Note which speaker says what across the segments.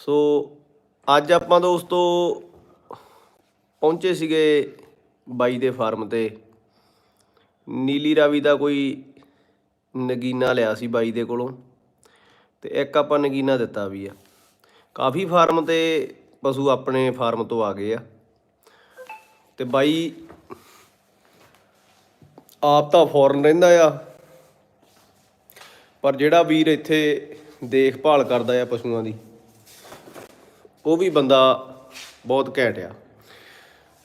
Speaker 1: ਸੋ ਅੱਜ ਆਪਾਂ ਦੋਸਤੋ ਪਹੁੰਚੇ ਸੀਗੇ ਬਾਈ ਦੇ ਫਾਰਮ ਤੇ। ਨੀਲੀ ਰਾਵੀ ਦਾ ਕੋਈ ਨਗੀਨਾ ਲਿਆ ਸੀ ਬਾਈ ਦੇ ਕੋਲੋਂ ਤੇ ਇੱਕ ਆਪਾਂ ਨਗੀਨਾ ਦਿੱਤਾ ਵੀ ਆ। ਕਾਫੀ ਫਾਰਮ ਤੇ ਪਸ਼ੂ ਆਪਣੇ ਫਾਰਮ ਤੋਂ ਆ ਗਏ ਆ। ਤੇ ਬਾਈ ਆਪ ਤਾਂ ਫੋਰਨ ਰਹਿੰਦਾ ਆ, ਪਰ ਜਿਹੜਾ ਵੀਰ ਇੱਥੇ ਦੇਖਭਾਲ ਕਰਦਾ ਆ ਪਸ਼ੂਆਂ ਦੀ ਉਹ ਵੀ ਬੰਦਾ ਬਹੁਤ ਘੈਂਟ ਆ।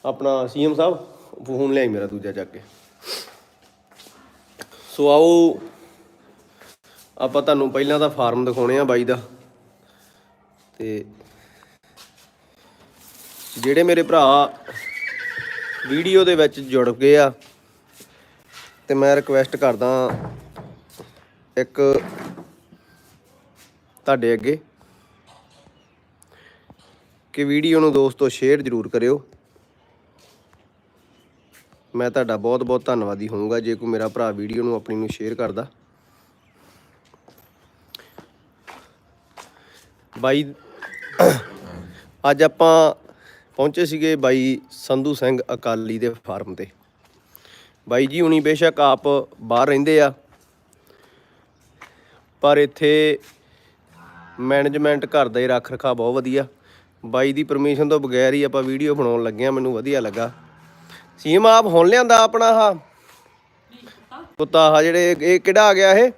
Speaker 1: ਆਪਣਾ ਸੀਐਮ ਸਾਹਿਬ, ਫੋਨ ਲਿਆਈ ਮੇਰਾ ਦੂਜਾ ਚੱਕ ਕੇ। ਸੋ ਆਓ, ਆਪਾਂ ਤੁਹਾਨੂੰ ਪਹਿਲਾਂ ਤਾਂ ਫਾਰਮ ਦਿਖਾਉਣੇ ਆ ਬਾਈ ਦਾ। ਤੇ ਜਿਹੜੇ ਮੇਰੇ ਭਰਾ ਵੀਡੀਓ ਦੇ ਵਿੱਚ ਜੁੜ ਗਏ ਆ, ਤੇ ਮੈਂ ਰਿਕਵੈਸਟ ਕਰਦਾ ਇੱਕ ਤੁਹਾਡੇ ਅੱਗੇ। ਕਿ ਵੀਡੀਓ ਨੂੰ ਦੋਸਤੋ ਸ਼ੇਅਰ ਜ਼ਰੂਰ ਕਰਿਓ। ਮੈਂ ਤੁਹਾਡਾ ਬਹੁਤ ਬਹੁਤ ਧੰਨਵਾਦੀ ਹੋਊਂਗਾ ਜੇ ਕੋਈ ਮੇਰਾ ਭਰਾ ਵੀਡੀਓ ਨੂੰ ਆਪਣੀ ਨੂੰ ਸ਼ੇਅਰ ਕਰਦਾ। ਬਾਈ, ਅੱਜ ਆਪਾਂ ਪਹੁੰਚੇ ਸੀਗੇ ਬਾਈ ਸੰਧੂ ਸਿੰਘ ਅਕਾਲੀ ਦੇ ਫਾਰਮ ਤੇ। ਬਾਈ ਜੀ, ਹੁਣੀ ਬੇਸ਼ੱਕ ਆਪ ਬਾਹਰ ਰਹਿੰਦੇ ਆ। ਪਰ ਇੱਥੇ ਮੈਨੇਜਮੈਂਟ ਘਰ ਦਾ ਹੀ ਰੱਖ ਰਖਾ ਬਹੁਤ ਵਧੀਆ। ਬਾਈ ਦੀ ਪਰਮਿਸ਼ਨ ਤੋਂ ਬਗੈਰ ਹੀ ਆਪਾਂ ਵੀਡੀਓ ਬਣਾਉਣ ਲੱਗੇ ਆ ਮੈਨੂੰ ਵਧੀਆ ਲੱਗਾ। ਸੀਮ ਆਪ ਹੁਣ ਲਿਆਂਦਾ ਆਪਣਾ ਆਹ? ਕੁੱਤਾ ਆਹ ਜਿਹੜੇ ਇਹ ਕਿਹੜਾ ਆ ਗਿਆ ਇਹ?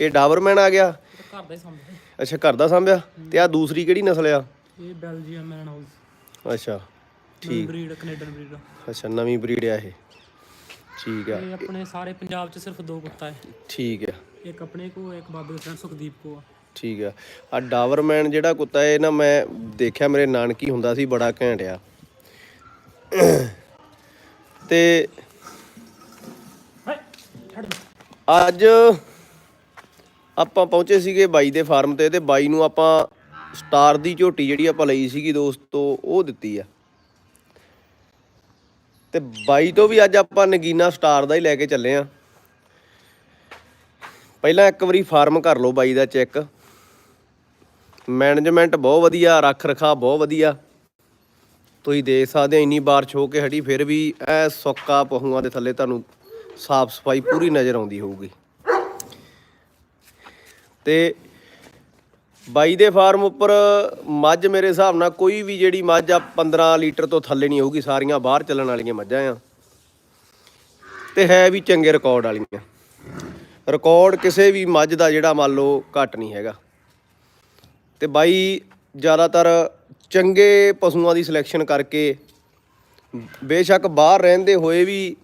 Speaker 1: ਇਹ ਡਾਵਰਮੈਨ ਆ ਗਿਆ।
Speaker 2: ਘਰ ਦਾ ਹੀ ਸੰਭੇ
Speaker 1: ਅੱਛਾ ਘਰ ਦਾ ਸਾਂਭਿਆ? ਤੇ ਆ ਦੂਸਰੀ ਕਿਹੜੀ ਨਸਲ ਆ?
Speaker 2: ਇਹ ਬੈਲਜੀਅਮ ਮੈਨ ਹਾਊਸ।
Speaker 1: ਅੱਛਾ ਠੀਕ।
Speaker 2: ਬਰੀਡ ਕੈਨੇਡੀਅਨ ਬਰੀਡ
Speaker 1: ਅੱਛਾ ਨਵੀਂ ਬਰੀਡ ਆ ਇਹ। ਠੀਕ ਆ।
Speaker 2: ਇਹ ਆਪਣੇ ਸਾਰੇ ਪੰਜਾਬ 'ਚ ਸਿਰਫ ਦੋ ਕੁੱਤਾ ਹੈ।
Speaker 1: ਠੀਕ ਆ।
Speaker 2: ਇੱਕ ਆਪਣੇ ਕੋ ਇੱਕ ਬਾਬੇ ਦੇ ਸੁਖਦੀਪ ਕੋ ਆ।
Speaker 1: ਠੀਕ ਆ। ਆ ਡਾਵਰਮੈਨ ਜਿਹੜਾ ਕੁੱਤਾ ਇਹ ਨਾ ਮੈਂ ਦੇਖਿਆ ਮੇਰੇ ਨਾਨਕੀ ਹੁੰਦਾ ਸੀ ਬੜਾ ਘੈਂਟ ਆ। ਤੇ ਅੱਜ ਆਪਾਂ ਪਹੁੰਚੇ ਸੀਗੇ ਬਾਈ ਦੇ ਫਾਰਮ ਤੇ ਤੇ ਬਾਈ ਨੂੰ ਆਪਾਂ ਸਟਾਰ ਦੀ ਝੋਟੀ ਜਿਹੜੀ ਆਪਾਂ ਲਈ ਸੀਗੀ ਦੋਸਤੋ ਉਹ ਦਿੱਤੀ ਆ। ਤੇ ਬਾਈ ਤੋਂ ਵੀ ਅੱਜ ਆਪਾਂ ਨਗੀਨਾ ਸਟਾਰ ਦਾ ਹੀ ਲੈ ਕੇ ਚੱਲੇ ਆ। ਪਹਿਲਾਂ ਇੱਕ ਵਾਰੀ ਫਾਰਮ ਕਰ ਲਓ ਬਾਈ ਦਾ ਚੈੱਕ। ਮੈਨੇਜਮੈਂਟ ਬਹੁਤ ਵਧੀਆ ਰੱਖ ਰਖਾ ਬਹੁਤ ਵਧੀਆ। ਤੁਸੀਂ ਦੇਖ ਸਕਦੇ ਹੋ ਇੰਨੀ ਬਾਰਿਸ਼ ਹੋ ਕੇ ਹਟੀ, ਫਿਰ ਵੀ ਐ ਸੁੱਕਾ ਪਹੂਆਂ ਦੇ ਥੱਲੇ ਤੁਹਾਨੂੰ ਸਾਫ਼ ਸਫ਼ਾਈ ਪੂਰੀ ਨਜ਼ਰ ਆਉਂਦੀ ਹੋਊਗੀ। ਤੇ ਬਾਈ ਦੇ ਫਾਰਮ ਉੱਪਰ ਮੱਝ ਮੇਰੇ ਹਿਸਾਬ ਨਾਲ ਕੋਈ ਵੀ ਜਿਹੜੀ ਮੱਝ ਆ 15 ਲੀਟਰ ਤੋਂ ਥੱਲੇ ਨਹੀਂ ਹੋਊਗੀ, ਸਾਰੀਆਂ ਬਾਹਰ ਚੱਲਣ ਵਾਲੀਆਂ ਮੱਝਾਂ ਆ। ਤੇ ਹੈ ਵੀ ਚੰਗੇ ਰਿਕਾਰਡ ਵਾਲੀਆਂ। ਰਿਕਾਰਡ ਕਿਸੇ ਵੀ ਮੱਝ ਦਾ ਜਿਹੜਾ ਮੰਨ ਲਓ ਘੱਟ ਨਹੀਂ ਹੈਗਾ। ਤੇ ਬਾਈ ਜ਼ਿਆਦਾਤਰ ਚੰਗੇ ਪਸ਼ੂਆਂ ਦੀ ਸਿਲੈਕਸ਼ਨ ਕਰਕੇ ਬੇਸ਼ੱਕ ਬਾਹਰ ਰਹਿੰਦੇ ਹੋਏ ਵੀ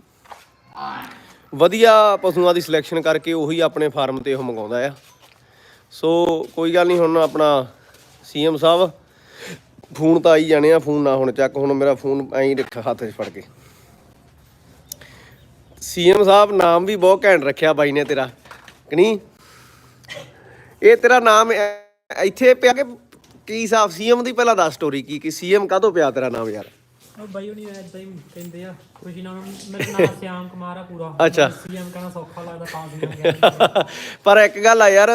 Speaker 1: ਵਧੀਆ ਪਸ਼ੂਆਂ ਦੀ ਸਿਲੈਕਸ਼ਨ ਕਰਕੇ ਉਹੀ ਆਪਣੇ ਫਾਰਮ ਤੇ ਉਹ ਮੰਗਾਉਂਦਾ ਆ। ਸੋ ਕੋਈ ਗੱਲ ਨਹੀਂ, ਹੁਣ ਆਪਣਾ ਸੀਐਮ ਸਾਹਿਬ, ਫੋਨ ਤਾਂ ਆਈ ਜਾਣੇ ਆ, ਫੋਨ ਨਾ ਹੁਣ ਚੱਕ, ਹੁਣ ਮੇਰਾ ਫੋਨ ਐਂ ਰੱਖ, ਹੱਥ 'ਚ ਫੜ ਕੇ। ਸੀਐਮ ਸਾਹਿਬ, ਨਾਮ ਵੀ ਬਹੁਤ ਘੈਂਟ ਰੱਖਿਆ ਬਾਈ ਨੇ ਤੇਰਾ, ਕਿ ਨਹੀਂ? ਇਹ ਤੇਰਾ ਨਾਮ ਇੱਥੇ ਪਿਆ ਕਿ ਕੀ ਹਿਸਾਬ ਸੀਐਮ ਦੀ ਪਹਿਲਾਂ ਦੱਸ ਸਟੋਰੀ ਕੀ ਕੀ ਸੀਐਮ ਕਾਹਤੋਂ ਪਿਆ ਤੇਰਾ ਨਾਮ ਯਾਰ?
Speaker 2: ਉਹ ਬਾਈ ਹੁਣੀ ਐਦਾਂ ਹੀ ਕਹਿੰਦੇ ਆ ਖੁਸ਼ੀ ਨਾਲ ਮੇਰਾ ਨਾਮ ਸਿਆਮ ਕੁਮਾਰ ਆ ਪੂਰਾ।
Speaker 1: ਅੱਛਾ।
Speaker 2: ਸੀਐਮ ਕਹਿਣਾ ਸੌਖਾ ਲੱਗਦਾ ਤਾਂ ਸੀ ਗਿਆ।
Speaker 1: ਪਰ ਇੱਕ ਗੱਲ ਆ ਯਾਰ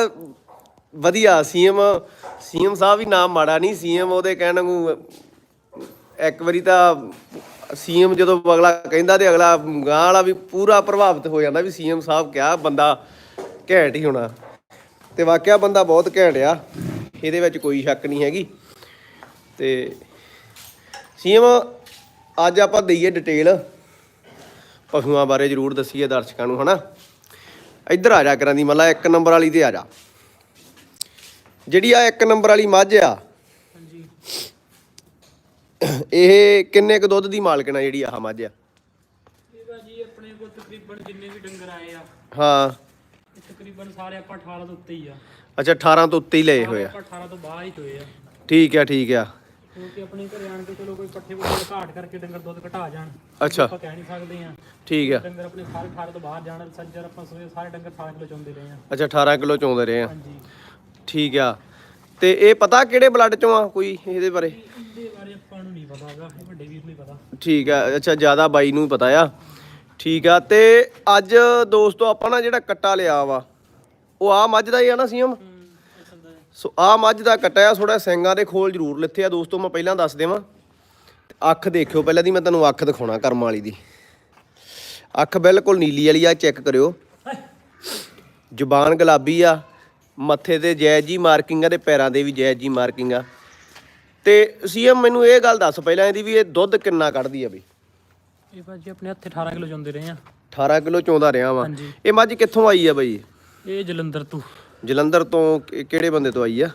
Speaker 1: ਵਧੀਆ ਸੀਐਮ ਸੀਐਮ ਸਾਹਿਬ ਵੀ ਨਾਮ ਮਾੜਾ ਨਹੀਂ ਸੀਐਮ ਉਹਦੇ ਕਹਿਣ ਨੂੰ ਇੱਕ ਵਾਰੀ ਤਾਂ ਸੀਐਮ ਜਦੋਂ ਅਗਲਾ ਕਹਿੰਦਾ ਤੇ ਅਗਲਾ ਗਾਂ ਵਾਲਾ ਵੀ ਪੂਰਾ ਪ੍ਰਭਾਵਿਤ ਹੋ ਜਾਂਦਾ ਵੀ ਸੀਐਮ ਸਾਹਿਬ ਕਿਹਾ ਬੰਦਾ ਘੈਂਟ ਹੀ ਹੋਣਾ। ਤੇ ਵਾਕਿਆ ਬੰਦਾ ਬਹੁਤ ਘੈਂਟ ਆ ਇਹਦੇ ਵਿੱਚ ਕੋਈ ਸ਼ੱਕ ਨਹੀਂ ਹੈਗੀ। ਤੇ ਸੀਐਮ ਅੱਜ ਆਪਾਂ ਦਈਏ ਡਿਟੇਲ ਪਸ਼ੂਆਂ ਬਾਰੇ ਜ਼ਰੂਰ ਦੱਸੀਏ ਦਰਸ਼ਕਾਂ ਨੂੰ ਹਨਾ? ਇੱਧਰ ਆ ਜਾ ਕਰਾਂ ਦੀ ਮੱਲਾ ਇੱਕ ਨੰਬਰ ਵਾਲੀ ਤੇ ਆ ਜਾ। ਜਿਹੜੀ ਆ ਇੱਕ ਨੰਬਰ ਵਾਲੀ ਮੱਝ ਆ
Speaker 2: ਹਾਂਜੀ
Speaker 1: ਇਹ ਕਿੰਨੇ ਕੁ ਦੁੱਧ ਦੀ ਮਾਲਕਣਾ ਜਿਹੜੀ ਆਹ ਮੱਝ ਆ?
Speaker 2: ਇਹਦਾ ਜੀ ਆਪਣੇ ਕੋਲ ਤਕਰੀਬਨ ਜਿੰਨੇ ਵੀ ਡੰਗਰ ਆਏ ਆ।
Speaker 1: ਹਾਂ।
Speaker 2: ਇਹ ਤਕਰੀਬਨ ਸਾਰੇ ਆਪਾਂ 18 ਤੋਂ ਉੱਤੇ ਹੀ ਆ।
Speaker 1: ਅੱਛਾ 18 ਤੋਂ ਉੱਤੇ ਹੀ ਲਏ ਹੋਏ ਆ।
Speaker 2: ਆਪਾਂ 18 ਤੋਂ ਬਾਹਰ ਹੀ ਹੋਏ ਆ।
Speaker 1: ਠੀਕ ਆ ਠੀਕ ਆ।
Speaker 2: ਕਿਉਂਕਿ ਆਪਣੇ ਘਰੇ ਆਣ ਕੇ ਚਲੋ ਕੋਈ ਪੱਠੇ ਪੁੱਠੇ ਘਾਟ ਕਰਕੇ ਡੰਗਰ ਦੁੱਧ ਘਟਾ ਜਾਣ।
Speaker 1: ਅੱਛਾ।
Speaker 2: ਆਪਾਂ ਕਹਿ ਨਹੀਂ ਸਕਦੇ ਆ
Speaker 1: ਠੀਕ ਆ।
Speaker 2: ਡੰਗਰ ਆਪਣੇ ਸਾਰੇ 18 ਤੋਂ ਬਾਹਰ ਜਾਣ ਸੱਜਰ ਆਪਾਂ ਸੋਏ ਸਾਰੇ ਡੰਗਰ 18 ਕਿਲੋ ਚੋਂਦੇ ਰਹੇ ਆ
Speaker 1: ਅੱਛਾ 18 ਕਿਲੋ ਚੋਂਦੇ ਰਹੇ ਆ
Speaker 2: ਹਾਂਜੀ।
Speaker 1: ਠੀਕ ਆ। ਤੇ ਇਹ ਪਤਾ ਕਿਹੜੇ ਬਲੱਡ ਚੋਂ ਆ ਕੋਈ ਇਹਦੇ ਬਾਰੇ?
Speaker 2: ਇਹਦੇ ਬਾਰੇ ਆਪਾਂ ਨੂੰ ਨਹੀਂ ਪਤਾ ਹੈਗਾ ਵੱਡੇ ਵੀਰ ਨੂੰ ਹੀ ਪਤਾ।
Speaker 1: ਠੀਕ ਆ। ਅੱਛਾ ਜ਼ਿਆਦਾ ਬਾਈ ਨੂੰ ਪਤਾ ਆ। ਠੀਕ ਆ ਤੇ ਅੱਜ ਦੋਸਤੋ ਆਪਾਂ ਨਾ ਜਿਹੜਾ ਕੱਟਾ ਲਿਆ ਵਾ ਉਹ ਆ ਮੱਝ ਦਾ ਹੀ ਆ ਨਾ
Speaker 2: ਹੈ
Speaker 1: ਸੋ ਆ ਮੱਝ ਦਾ ਕਟਿਆ ਥੋੜਾ ਸਿੰਘਾਂ ਦੇ ਖੋਲ ਜ਼ਰੂਰ ਲਿੱਥੇ ਆ ਦੋਸਤੋ ਮੈਂ ਪਹਿਲਾਂ ਦੱਸ ਦੇਵਾਂ। ਅੱਖ ਦੇਖਿਓ ਪਹਿਲਾਂ ਦੀ ਮੈਂ ਤੁਹਾਨੂੰ ਅੱਖ ਦਿਖਾਉਣਾ ਕਰਮ ਵਾਲੀ ਦੀ। ਅੱਖ ਬਿਲਕੁਲ ਨੀਲੀ ਵਾਲੀ ਆ ਚੈੱਕ ਕਰਿਓ। ਜ਼ੁਬਾਨ ਗੁਲਾਬੀ ਆ ਮੱਥੇ ਤੇ ਜੈਜ ਜੀ ਮਾਰਕਿੰਗ ਆ ਤੇ ਪੈਰਾਂ ਦੇ ਵੀ ਜੈਜ ਜੀ ਮਾਰਕਿੰਗ। ਆ ਤੇ ਸੀਐਮ ਮੈਨੂੰ ਇਹ ਗੱਲ ਦੱਸ ਪਹਿਲਾਂ ਇਹਦੀ ਵੀ ਇਹ ਦੁੱਧ ਕਿੰਨਾ ਕੱਢਦੀ ਆ ਬਈ?
Speaker 2: ਇਹ ਭਾਜੀ ਆਪਣੇ ਹੱਥੇ 18 ਕਿਲੋ ਚੁੰਦੇ ਰਹੇ ਆ।
Speaker 1: 18 ਕਿਲੋ ਚੋਂਦਾ ਰਿਹਾ ਵਾ।
Speaker 2: ਹਾਂਜੀ।
Speaker 1: ਇਹ ਮੱਝ ਕਿੱਥੋਂ ਆਈ ਆ ਬਈ?
Speaker 2: ਇਹ ਜਲੰਧਰ ਤੋਂ।
Speaker 1: ਜਲੰਧਰ ਤੋਂ ਕਿ- ਕਿਹੜੇ ਬੰਦੇ ਤੋਂ ਆਈ ਆ?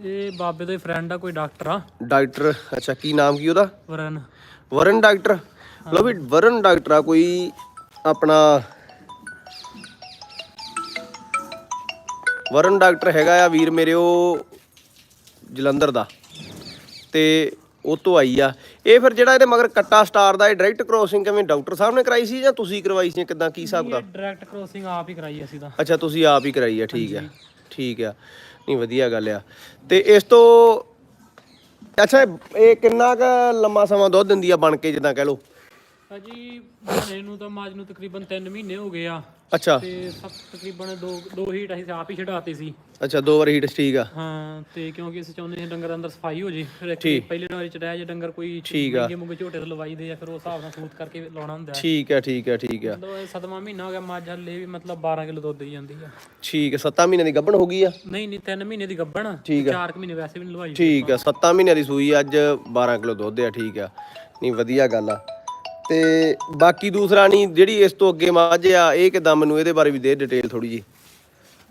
Speaker 2: ਇਹ ਬਾਬੇ ਦਾ ਫਰੈਂਡ ਆ ਕੋਈ ਡਾਕਟਰ ਆ।
Speaker 1: ਡਾਕਟਰ ਅੱਛਾ ਕੀ ਨਾਮ ਕੀ ਉਹਦਾ?
Speaker 2: ਵਰਨ।
Speaker 1: ਵਰਨ ਡਾਕਟਰ। ਲੋ ਵੀ ਵਰਨ ਡਾਕਟਰ ਆ ਕੋਈ ਆਪਣਾ ਵਰਨ ਡਾਕਟਰ ਹੈਗਾ ਆ ਵੀਰ ਮੇਰੇ ਉਹ ਜਲੰਧਰ ਦਾ। ਤੇ ਉਹ ਤੋਂ ਆਈ ਆ। ਇਹ ਫਿਰ ਜਿਹੜਾ ਇਹਦੇ ਮਗਰ ਕੱਟਾ ਸਟਾਰ ਦਾ ਇਹ ਡਾਇਰੈਕਟ ਕ੍ਰੋਸਿੰਗ ਕਿਵੇਂ ਡਾਕਟਰ ਸਾਹਿਬ ਨੇ ਕਰਾਈ ਸੀ ਜਾਂ ਤੁਸੀਂ ਕਰਵਾਈ ਸੀ ਕਿਦਾਂ ਕੀ ਹਿਸਾਬ ਦਾ
Speaker 2: ਡਾਇਰੈਕਟ ਕ੍ਰੋਸਿੰਗ ਆਪ ਹੀ ਕਰਾਈ ਅਸੀਂ ਤਾਂ।
Speaker 1: ਅੱਛਾ ਤੁਸੀਂ ਆਪ ਹੀ ਕਰਾਈ ਆ ਠੀਕ ਆ। ਠੀਕ ਆ। ਨਹੀਂ ਵਧੀਆ ਗੱਲ ਆ। ਤੇ ਇਸ ਤੋਂ ਅੱਛਾ ਇਹ ਕਿੰਨਾ ਕੁ ਲੰਮਾ ਸਮਾਂ ਦੁੱਧ ਦਿੰਦੀ ਆ ਬਣ ਕੇ ਜਿੱਦਾਂ ਕਹਿ ਲਓ?
Speaker 2: ਭਾਜੀ ਬਣੇ ਨੂੰ ਤਾਂ ਮਾਜ ਨੂੰ ਤਕਰੀਬਨ 3 ਮਹੀਨੇ ਹੋ ਗਏ ਆ।
Speaker 1: ਅੱਛਾ।
Speaker 2: ਤੇ ਸਭ ਤਕਰੀਬਨ ਦੋ ਦੋ ਹੀਟ ਅਸੀਂ ਆਪ ਹੀ ਛਡਾਤੇ ਸੀ।
Speaker 1: ਅੱਛਾ ਦੋ ਵਾਰ ਹੀਟ ਠੀਕ ਆ।
Speaker 2: ਹਾਂ ਤੇ ਕਿਉਂਕਿ ਅਸੀਂ ਚਾਹੁੰਦੇ ਹਾਂ ਡੰਗਰ ਅੰਦਰ ਸਫ਼ਾਈ ਹੋ ਜੇ। ਫਿਰ ਇੱਕ
Speaker 1: ਠੀਕ।
Speaker 2: ਪਹਿਲੇ ਵਾਰੀ ਚੜਾਇਆ ਜੇ ਡੰਗਰ ਕੋਈ
Speaker 1: ਠੀਕ ਆ।
Speaker 2: ਮੁੰਗੇ ਝੋਟੇ ਤੋਂ ਲਵਾਈਦੇ ਆ ਫਿਰ ਉਸ ਹਿਸਾਬ ਨਾਲ ਸੂਤ ਕਰਕੇ ਲਾਉਣਾ ਹੁੰਦਾ। ਹੈ
Speaker 1: ਠੀਕ ਆ ਠੀਕ ਆ ਠੀਕ ਆ।
Speaker 2: ਮਤਲਬ ਇਹ ਸਤਵਾਂ ਮਹੀਨਾ ਹੋ ਗਿਆ ਮੱਝ ਹਲੇ ਵੀ ਮਤਲਬ 12 ਕਿਲੋ ਦੁੱਧ ਹੀ ਜਾਂਦੀ ਆ।
Speaker 1: ਠੀਕ ਆ 7 ਮਹੀਨੇ ਦੀ ਗੱਭਣ ਹੋ ਗਈ ਆ?
Speaker 2: ਨਹੀਂ ਨਹੀਂ 3 ਮਹੀਨੇ ਦੀ ਗੱਭਣ।
Speaker 1: ਠੀਕ ਆ।
Speaker 2: 4 ਮਹੀਨੇ ਵੈਸੇ ਵੀ ਨਹੀਂ ਲਵਾਈ।
Speaker 1: ਠੀਕ ਆ 7 ਮਹੀਨਿਆਂ ਦੀ ਸੂਈ ਅੱਜ 12 ਕਿਲੋ ਦੁੱਧ ਆ ਠੀਕ ਆ। ਨਹੀਂ ਵਧੀਆ ਗੱਲ ਆ। ਤੇ ਬਾਕੀ ਦੂਸਰਾ ਨਹੀਂ ਜਿਹੜੀ ਇਸ ਤੋਂ ਅੱਗੇ ਮੱਝ ਆ ਇਹ ਕਿਦਾਂ ਮੈਨੂੰ ਇਹਦੇ ਬਾਰੇ ਵੀ ਦੇ ਡਿਟੇਲ ਥੋੜੀ ਜੀ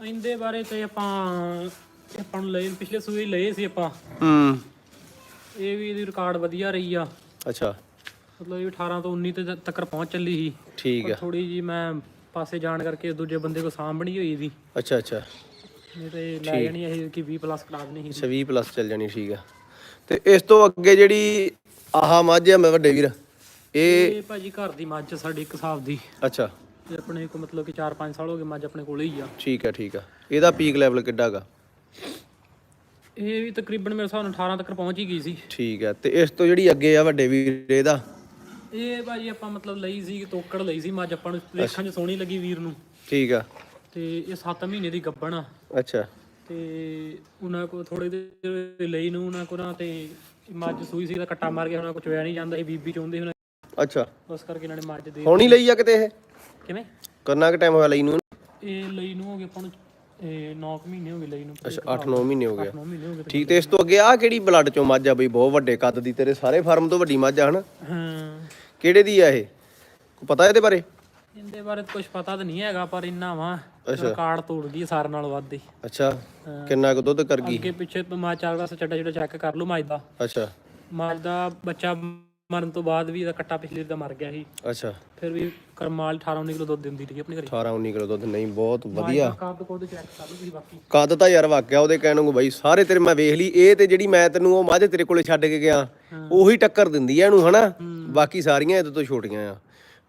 Speaker 2: ਇਹਦੇ ਬਾਰੇ ਤੇ ਆਪਾਂ ਇਹ ਆਪਾਂ ਨੂੰ ਲਏ ਪਿਛਲੇ ਸੂਏ ਲਏ ਸੀ ਆਪਾਂ।
Speaker 1: ਹੂੰ।
Speaker 2: ਇਹ ਵੀ ਇਹਦੀ ਰਿਕਾਰਡ ਵਧੀਆ ਰਹੀ ਆ।
Speaker 1: ਅੱਛਾ।
Speaker 2: ਮਤਲਬ ਇਹ 18 ਤੋਂ 19 ਤੇ ਤੱਕ ਪਹੁੰਚ ਚੱਲੀ ਸੀ।
Speaker 1: ਠੀਕ ਆ।
Speaker 2: ਥੋੜੀ ਜੀ ਮੈਂ ਪਾਸੇ ਜਾਣ ਕਰਕੇ ਦੂਜੇ ਬੰਦੇ ਕੋ ਸਾਂਭਣੀ ਹੋਈ ਸੀ
Speaker 1: ਅੱਛਾ ਅੱਛਾ।
Speaker 2: ਨਹੀਂ ਤੇ ਲੈ ਜਾਣੀ ਇਹ ਕਿ 20 ਪਲੱਸ ਕਰਾ ਦੇਣੀ ਸੀ।
Speaker 1: ਅੱਛਾ 20 ਪਲੱਸ ਚੱਲ ਜਾਣੀ ਠੀਕ ਆ। ਤੇ ਇਸ ਤੋਂ ਅੱਗੇ ਜਿਹੜੀ ਆਹ ਮੱਝ ਆ ਮੈਂ ਵੱਡੇ ਵੀਰ ਇਹ
Speaker 2: ਇਹ ਭਾਜੀ ਘਰ ਦੀ ਮੱਝ ਆ ਸਾਡੀ ਇੱਕ ਹਿਸਾਬ ਦੀ।
Speaker 1: ਅੱਛਾ।
Speaker 2: ਤੇ ਆਪਣੇ ਕੋ ਮਤਲਬ ਕਿ 4-5 ਸਾਲ ਹੋ ਗਏ ਮੱਝ ਆਪਣੇ ਕੋਲੇ ਹੀ ਆ।
Speaker 1: ਠੀਕ ਆ ਠੀਕ ਆ। ਇਹਦਾ ਪੀਕ ਲੈਵਲ ਕਿੱਡਾ ਗਾ?
Speaker 2: ਇਹ ਵੀ ਤਕਰੀਬਨ ਮੇਰੇ ਹਿਸਾਬ ਨਾਲ 18 ਤੱਕ ਪਹੁੰਚ ਹੀ ਗਈ ਸੀ।
Speaker 1: ਠੀਕ ਆ ਤੇ ਇਸ ਤੋਂ ਜਿਹੜੀ ਅੱਗੇ ਆ ਵੱਡੇ ਵੀਰ ਇਹਦਾ?
Speaker 2: ਇਹ ਭਾਜੀ ਆਪਾਂ ਮਤਲਬ ਲਈ ਸੀ ਤੋਕੜ ਲਈ ਸੀ ਮੱਝ ਆਪਾਂ ਨੂੰ ਵੇਖਣ 'ਚ ਸੋਹਣੀ ਲੱਗੀ ਵੀਰ ਨੂੰ।
Speaker 1: ਠੀਕ ਆ।
Speaker 2: ਤੇ ਇਹ 7 ਮਹੀਨੇ ਦੀ ਗੱਭਣ ਆ।
Speaker 1: ਅੱਛਾ।
Speaker 2: ਤੇ ਉਹਨਾਂ ਕੋ ਥੋੜੇ ਦੇ ਲਈ ਨੂੰ ਉਹਨਾਂ ਕੋ ਨਾ ਤੇ ਮੱਝ ਸੂਈ ਸੀ ਦਾ ਕੱਟਾ ਮਾਰ ਗਿਆ ਉਹਨਾਂ ਕੋ ਚੋਇਆ ਨਹੀਂ ਜਾਂਦਾ ਸੀ ਬੀਬੀ ਚਾਹੁੰਦੇ ਹੁਣ
Speaker 1: ਅੱਛਾ।
Speaker 2: ਉਸ ਕਰਕੇ ਇਹਨਾਂ ਨੇ ਮੱਝ ਦੇ
Speaker 1: ਹੁਣ ਹੀ ਲਈ ਆ ਕਿਤੇ ਇਹ?
Speaker 2: ਕਿਵੇਂ?
Speaker 1: ਕਿੰਨਾ ਕੁ ਟਾਈਮ ਹੋਇਆ ਲਈ ਨੂੰ?
Speaker 2: ਇਹ ਲਈ ਨੂੰ ਹੋ ਗਏ ਆਪਾਂ ਨੂੰ ਇਹ 9 ਮਹੀਨੇ ਹੋ ਗਏ ਲਈ ਨੂੰ।
Speaker 1: ਅੱਛਾ 8-9 ਮਹੀਨੇ ਹੋ ਗਿਆ
Speaker 2: 9 ਮਹੀਨੇ ਹੋ ਗਏ
Speaker 1: ਠੀਕ ਤੇ ਇਸ ਤੋਂ ਅੱਗੇ ਆ ਕਿਹੜੀ ਬਲੱਡ ਚੋਂ ਮੱਝ ਆ ਬਈ? ਬਹੁਤ ਵੱਡੇ ਕੱਦ ਦੀ ਤੇਰੇ ਸਾਰੇ ਫਾਰਮ ਤੋਂ ਵੱਡੀ ਮੱਝ ਆ ਹਨਾ?
Speaker 2: ਹਾਂ।
Speaker 1: ਕਿਹੜੇ ਦੀ ਆ ਇਹ? ਕੋਈ ਪਤਾ ਇਹਦੇ ਬਾਰੇ?
Speaker 2: ਇਹਦੇ ਬਾਰੇ ਕੁਝ ਪਤਾ ਤਾਂ ਨਹੀਂ ਹੈਗਾ ਪਰ ਇੰਨਾ ਵਾ। ਰਿਕਾਰਡ ਤੋੜ ਗਈ ਸਾਰ ਨਾਲ ਵੱਧ ਹੀ
Speaker 1: ਅੱਛਾ ਕਿੰਨਾ ਕੁ ਦੁੱਧ ਕਰ ਗਈ?
Speaker 2: ਅੱਗੇ ਪਿੱਛੇ ਮਾ ਚਾਰ ਵਾਰ ਚੱਡਾ ਜਿਹੜਾ ਚੈੱਕ ਕਰ ਲਓ ਮੱਝ ਦਾ।
Speaker 1: ਅੱਛਾ।
Speaker 2: ਮੱਝ ਦਾ ਬੱਚਾ ਮਰਨ ਤੋਂ ਬਾਅਦ ਵੀ ਇਹਦਾ ਕੱਟਾ ਪਿਛਲੇ ਦਾ ਮਰ ਗਿਆ ਸੀ।
Speaker 1: ਅੱਛਾ।
Speaker 2: ਫਿਰ ਵੀ ਕਰਮਾਲ 18 19 ਕਿਲੋ ਦੁੱਧ ਦਿੰਦੀ ਰਹੀ ਆਪਣੀ ਘਰੇ।
Speaker 1: 18 19 ਕਿਲੋ ਦੁੱਧ ਨਹੀਂ ਬਹੁਤ ਵਧੀਆ।
Speaker 2: ਕਾਬ ਕੋਡ ਚੈੱਕ ਕਰ ਲਓ ਤੁਸੀਂ ਬਾਕੀ।
Speaker 1: ਕੱਦ ਤਾਂ ਯਾਰ ਵਾਕਿਆ ਉਹਦੇ ਕਹਿਣ ਨੂੰ ਬਈ ਸਾਰੇ ਤੇਰੇ ਮੈਂ ਵੇਖ ਲਈ ਇਹ ਤੇ ਜਿਹੜੀ ਮੈਂ ਤੈਨੂੰ ਉਹ ਮੱਝ ਤੇਰੇ ਕੋਲੇ ਛੱਡ ਕੇ ਗਿਆ ਉਹੀ ਟੱਕਰ ਦਿੰਦੀ ਆ ਇਹਨੂੰ ਹਨਾ? ਬਾਕੀ ਸਾਰੀਆਂ ਇਹਦੇ ਤੋਂ ਛੋਟੀਆਂ ਆ।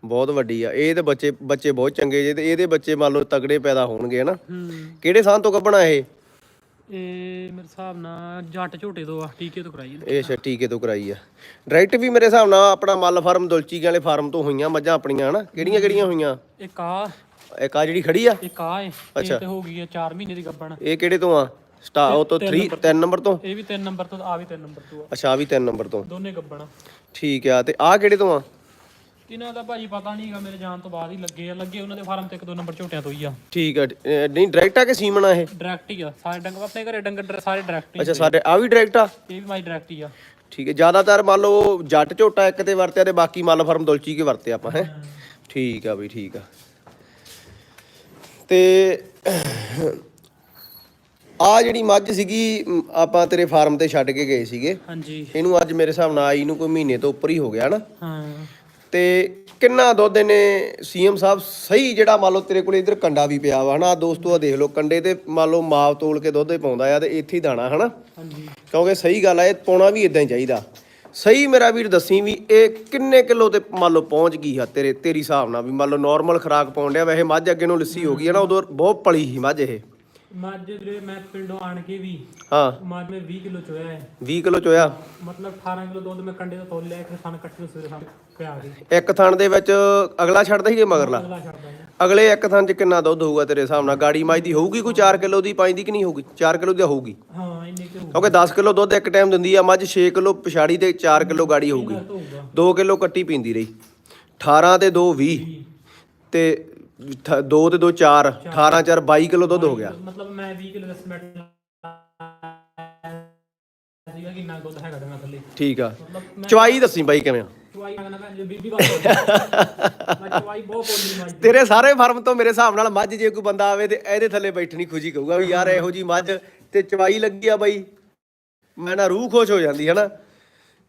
Speaker 1: ਬਹੁਤ ਵੱਡੀ ਆ। ਇਹ ਤੇ ਬੱਚੇ ਬੱਚੇ ਬਹੁਤ ਚੰਗੇ ਜੇ ਤੇ ਇਹਦੇ ਬੱਚੇ ਮੰਨ ਲਓ ਤਗੜੇ ਪੈਦਾ ਹੋਣਗੇ ਹਨਾ? ਕਿਹੜੇ ਸਾਲ ਤੋਂ ਕੱਢਣਾ ਇਹ?
Speaker 2: ਇਹ ਮੇਰੇ ਹਿਸਾਬ ਨਾਲ ਜੱਟ ਝੋਟੇ ਤੋਂ ਆ ਟੀਕੇ ਤੋਂ ਕਰਾਈ।
Speaker 1: ਇਹ ਅੱਛਾ ਟੀਕੇ ਤੋਂ ਕਰਾਈ ਆ। ਡਾਇਰੈਕਟ ਵੀ ਮੇਰੇ ਹਿਸਾਬ ਨਾਲ ਆਪਣਾ ਮੱਲ ਫਾਰਮ ਦੁਲਚੀ ਵਾਲੇ ਫਾਰਮ ਤੋਂ ਹੋਈਆਂ ਮੱਝਾਂ ਆਪਣੀਆਂ ਹਨਾ? ਕਿਹੜੀਆਂ ਕਿਹੜੀਆਂ ਹੋਈਆਂ?
Speaker 2: ਇੱਕ ਆ।
Speaker 1: ਇੱਕ ਆ ਜਿਹੜੀ ਖੜੀ ਆ?
Speaker 2: ਇੱਕ ਆ ਏ। ਇਹ ਤੇ ਹੋ ਗਈ ਆ 4 ਮਹੀਨੇ ਦੀ ਗੱਭਣ
Speaker 1: ਇਹ ਕਿਹੜੇ ਤੋਂ ਆ? ਸਟਾ ਉਹ ਤੋਂ 3 3 ਨੰਬਰ ਤੋਂ।
Speaker 2: ਇਹ ਵੀ 3 ਨੰਬਰ ਤੋਂ ਆ ਵੀ 3 ਨੰਬਰ ਤੋਂ ਆ।
Speaker 1: ਅੱਛਾ ਆ ਵੀ 3 ਨੰਬਰ ਤੋਂ।
Speaker 2: ਦੋਨੇ ਗੱਭਣ
Speaker 1: ਠੀਕ ਆ ਤੇ ਆ ਕਿਹੜੇ ਤੋਂ ਆ?
Speaker 2: ਇਹਨਾਂ ਦਾ ਭਾਜੀ ਪਤਾ ਨਹੀਂਗਾ ਮੇਰੇ ਜਾਣ ਤੋਂ ਬਾਅਦ ਹੀ ਲੱਗੇ ਆ ਲੱਗੇ ਉਹਨਾਂ ਦੇ ਫਾਰਮ ਤੇ ਇੱਕ ਦੋ ਨੰਬਰ ਝੋਟਿਆਂ ਤੋਂ ਹੀ ਆ।
Speaker 1: ਠੀਕ ਆ ਅਹ ਨਹੀਂ ਡਾਇਰੈਕਟ ਆ ਕਿ ਸੀਮਨ ਆ ਇਹ?
Speaker 2: ਡਾਇਰੈਕਟ ਹੀ ਆ ਸਾਰੇ ਡੰਗਰ ਆਪਣੇ ਘਰੇ ਡੰਗਰ ਡਰ- ਸਾਰੇ ਡਾਇਰੈਕਟ ਹੀ
Speaker 1: ਅੱਛਾ ਸਾਡੇ ਆ ਵੀ ਡਾਇਰੈਕਟ ਆ?
Speaker 2: ਇਹ ਵੀ ਮਾਈ ਡਾਇਰੈਕਟ ਹੀ ਆ।
Speaker 1: ਠੀਕ ਹੈ ਜ਼ਿਆਦਾਤਰ ਮੰਨ ਲਓ ਜੱਟ ਝੋਟਾ ਇੱਕ ਤੇ ਵਰਤਿਆ ਤੇ ਬਾਕੀ ਮੱਲ ਫਾਰਮ ਦੁਲਚੀ ਕੇ ਵਰਤੇ ਆਪਾਂ ਹੈ? ਠੀਕ ਆ ਬਈ ਠੀਕ ਆ। ਤੇ ਆ ਜਿਹੜੀ ਮੱਝ ਸੀਗੀ ਮ, ਆਪਾਂ ਤੇਰੇ ਫਾਰਮ ਤੇ ਛੱਡ ਕੇ ਗਏ ਸੀਗੇ।
Speaker 2: ਹਾਂਜੀ।
Speaker 1: ਇਹਨੂੰ ਅੱਜ ਮੇਰੇ ਹਿਸਾਬ ਨਾਲ ਆਈ ਨੂੰ ਕੋਈ ਮਹੀਨੇ ਤੋਂ ਉੱਪਰ ਹੀ ਹੋ ਗਿਆ ਨਾ
Speaker 2: ਹਾਂ।
Speaker 1: ਤੇ ਕਿੰਨਾ ਦੁੱਧ ਇਹਨੇ ਸੀਐਮ ਸਾਹਿਬ ਸਹੀ ਜਿਹੜਾ ਮੰਨ ਲਓ ਤੇਰੇ ਕੋਲੇ ਇਧਰ ਕੰਡਾ ਵੀ ਪਿਆ ਵਾ ਹਨਾ ਦੋਸਤੋ ਆ ਦੇਖ ਲਓ ਕੰਡੇ ਤੇ ਮੰਨ ਲਓ ਮਾਪ ਤੋਲ ਕੇ ਦੁੱਧ ਹੀ ਪਾਉਂਦਾ ਆ ਤੇ ਇੱਥੇ ਹੀ ਦਾਣਾ ਹਨਾ?
Speaker 2: ਹਾਂਜੀ।
Speaker 1: ਕਿਉਂਕਿ ਸਹੀ ਗੱਲ ਆ ਇਹ ਪਾਉਣਾ ਵੀ ਇਦਾਂ ਹੀ ਚਾਹੀਦਾ। ਸਹੀ ਮੇਰਾ ਵੀਰ ਦੱਸੀ ਵੀ ਇਹ ਕਿੰਨੇ ਕਿਲੋ ਤੇ ਮੰਨ ਲਓ ਪਹੁੰਚ ਗਈ ਆ ਤੇਰੇ ਤੇਰੀ ਹਿਸਾਬ ਨਾਲ ਵੀ ਮੰਨ ਲਓ ਨਾਰਮਲ ਖਰਾਕ ਪਾਉਣ ਡਿਆ ਵੈਸੇ ਮੱਝ ਅੱਗੇ ਨੂੰ ਲੱਸੀ ਹੋ ਗਈ ਹੈ ਨਾ ਉਦੋਂ ਬਹੁਤ ਪਲੀ ਸੀ ਮੱਝ ਇਹ।
Speaker 2: ਮੱਝ ਜਿਹੜੇ ਮੈਂ ਪਿੰਡੋਂ ਆਣ ਕੇ ਵੀ
Speaker 1: ਹਾਂ।
Speaker 2: ਮੱਝ ਮੈਂ 20 ਕਿਲੋ ਚੋਇਆ ਹੈ।
Speaker 1: 20 ਕਿਲੋ ਚੋਇਆ?
Speaker 2: ਮਤਲਬ 18 ਕਿਲੋ ਦੁੱਧ ਮੈਂ ਕੰਡੇ ਤੋਂ ਤੋਲ ਲਿਆ ਇੱਕ ਥਣ ਕੱਟੇ ਸਵੇਰੇ ਸਾਂ ਪਿਆ ਸੀ
Speaker 1: ਇੱਕ ਥਣ ਦੇ ਵਿੱਚ ਅਗਲਾ ਛੱਡਦਾ ਸੀ ਕਿ ਮਗਰਲਾ?
Speaker 2: ਅਗਲਾ ਛੱਡਦਾ ਸੀ।
Speaker 1: ਅਗਲੇ ਇੱਕ ਥਾਂ 'ਚ ਕਿੰਨਾ ਦੁੱਧ ਹੋਊਗਾ ਤੇਰੇ ਹਿਸਾਬ ਨਾਲ? ਗਾੜੀ ਮੱਝ ਦੀ ਹੋਊਗੀ ਕੋਈ 4 ਕਿਲੋ ਦੀ ਪਾਈਂਦੀ ਕਿ ਨਹੀਂ ਹੋਊਗੀ? 4 ਕਿਲੋ ਦੀ ਹੋਊਗੀ।
Speaker 2: ਹਾਂ ਇੰਨੇ ਕਿ
Speaker 1: ਕਿਉਂਕਿ 10 ਕਿਲੋ ਦੁੱਧ ਇੱਕ ਟਾਈਮ ਦਿੰਦੀ ਆ ਮੱਝ 6 ਕਿਲੋ ਪਿਛਾੜੀ ਤੇ 4 ਕਿਲੋ ਗਾੜੀ ਹੋਊਗੀ।
Speaker 2: ਹੋਊਗਾ।
Speaker 1: 2 ਕਿਲੋ ਕੱਟੀ ਪੀਂਦੀ ਰਹੀ। 18 ਤੇ 2 20 ਤੇ 2 ਤੇ 2 4 18 4 22 ਕਿਲੋ ਦੁੱਧ ਹੋ ਗਿਆ।
Speaker 2: ਮਤਲਬ ਮੈਂ 20 ਕਿਲੋ ਐਸਟੀਮੇਟ ਸੀਗਾ ਕਿੰਨਾ ਦੁੱਧ ਹੈਗਾ ਤੇ ਮੈਂ ਥੱਲੇ।
Speaker 1: ਠੀਕ ਆ।
Speaker 2: ਮਤਲਬ ਮੈਂ
Speaker 1: ਚਵਾਈ ਦੱਸੀ ਬਾਈ ਕਿਵੇਂ ਆ?
Speaker 2: ਚਵਾਈ ਕਰਨਾ ਮੈਂ ਜੇ ਬੀਬੀ ਬਾਤ ਮੈਂ ਚਵਾਈ ਬਹੁਤ ਬੋਲੀ ਮਾਈ
Speaker 1: ਤੇਰੇ ਸਾਰੇ ਫਾਰਮ ਤੋਂ ਮੇਰੇ ਹਿਸਾਬ ਨਾਲ ਮੱਝ ਜੇ ਕੋਈ ਬੰਦਾ ਆਵੇ ਤੇ ਇਹਦੇ ਥੱਲੇ ਬੈਠਣੀ ਖੁਸ਼ੀ ਕਹੂਗਾ ਵੀ ਯਾਰ ਇਹੋ ਜੀ ਮੱਝ ਤੇ ਚਵਾਈ ਲੱਗੀ ਆ ਬਾਈ। ਮੈਂ ਨਾ ਰੂਹ ਖੁਸ਼ ਹੋ ਜਾਂਦੀ ਹੈ ਨਾ
Speaker 2: 5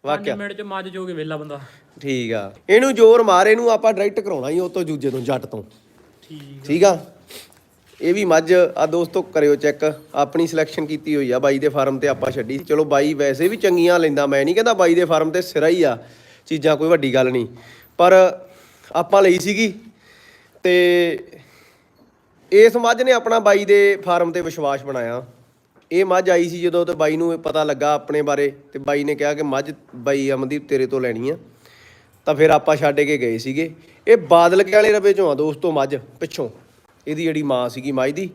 Speaker 1: ਵਾਕਿਆ
Speaker 2: ਮਿੰਟ ਚ ਮੱਝ ਜੋਗੇ ਵੇਲਾ ਬੰਦਾ।
Speaker 1: ਠੀਕ ਆ। ਇਹਨੂੰ ਜ਼ੋਰ ਮਾਰ ਇਹਨੂੰ ਆਪਾਂ ਡਾਇਰੈਕਟ ਕਰਾਉਣਾ ਹੀ ਉਹ ਤੋਂ ਜੂਜੇ ਤੋਂ ਜੱਟ ਤੋਂ।
Speaker 2: ਠੀਕ
Speaker 1: ਆ। ਇਹ ਵੀ ਮੱਝ ਆ ਦੋਸਤੋ, ਕਰਿਓ ਚੈੱਕ। ਆਪਣੀ ਸਿਲੈਕਸ਼ਨ ਕੀਤੀ ਹੋਈ ਆ ਬਾਈ ਦੇ ਫਾਰਮ ਤੇ ਆਪਾਂ ਛੱਡੀ। ਸੀ। ਚਲੋ ਬਾਈ ਵੈਸੇ ਵੀ ਚੰਗੀਆਂ ਲੈਂਦਾ, ਮੈਂ ਨਹੀਂ ਕਹਿੰਦਾ ਬਾਈ ਦੇ ਫਾਰਮ ਤੇ ਸਿਰਾ ਹੀ ਆ, ਚੀਜ਼ਾਂ ਕੋਈ ਵੱਡੀ ਗੱਲ ਨਹੀਂ। ਪਰ ਆਪਾਂ ਲਈ ਸੀਗੀ ਤੇ ਇਸ ਮੱਝ ਨੇ ਆਪਣਾ ਬਾਈ ਦੇ ਫਾਰਮ ਤੇ ਵਿਸ਼ਵਾਸ ਬਣਾਇਆ। ਇਹ ਮੱਝ ਆਈ ਸੀ ਜਦੋਂ ਤੇ ਬਾਈ ਨੂੰ ਪਤਾ ਲੱਗਾ ਆਪਣੇ ਬਾਰੇ ਤੇ ਬਾਈ ਨੇ ਕਿਹਾ ਕਿ ਮੱਝ ਬਾਈ ਅਮਨਦੀਪ ਤੇਰੇ ਤੋਂ ਲੈਣੀ ਆ। ਤਾਂ ਫਿਰ ਆਪਾਂ ਛੱਡ ਕੇ ਗਏ ਸੀਗੇ। ਇਹ ਬਾਦਲ ਕੇ ਵਾਲੇ ਰਵੇ ਚੋਂ ਆ ਦੋਸਤੋ ਮੱਝ ਪਿੱਛੋਂ। ਇਹਦੀ ਜਿਹੜੀ ਮਾਂ ਸੀਗੀ ਮੱਝ ਦੀ।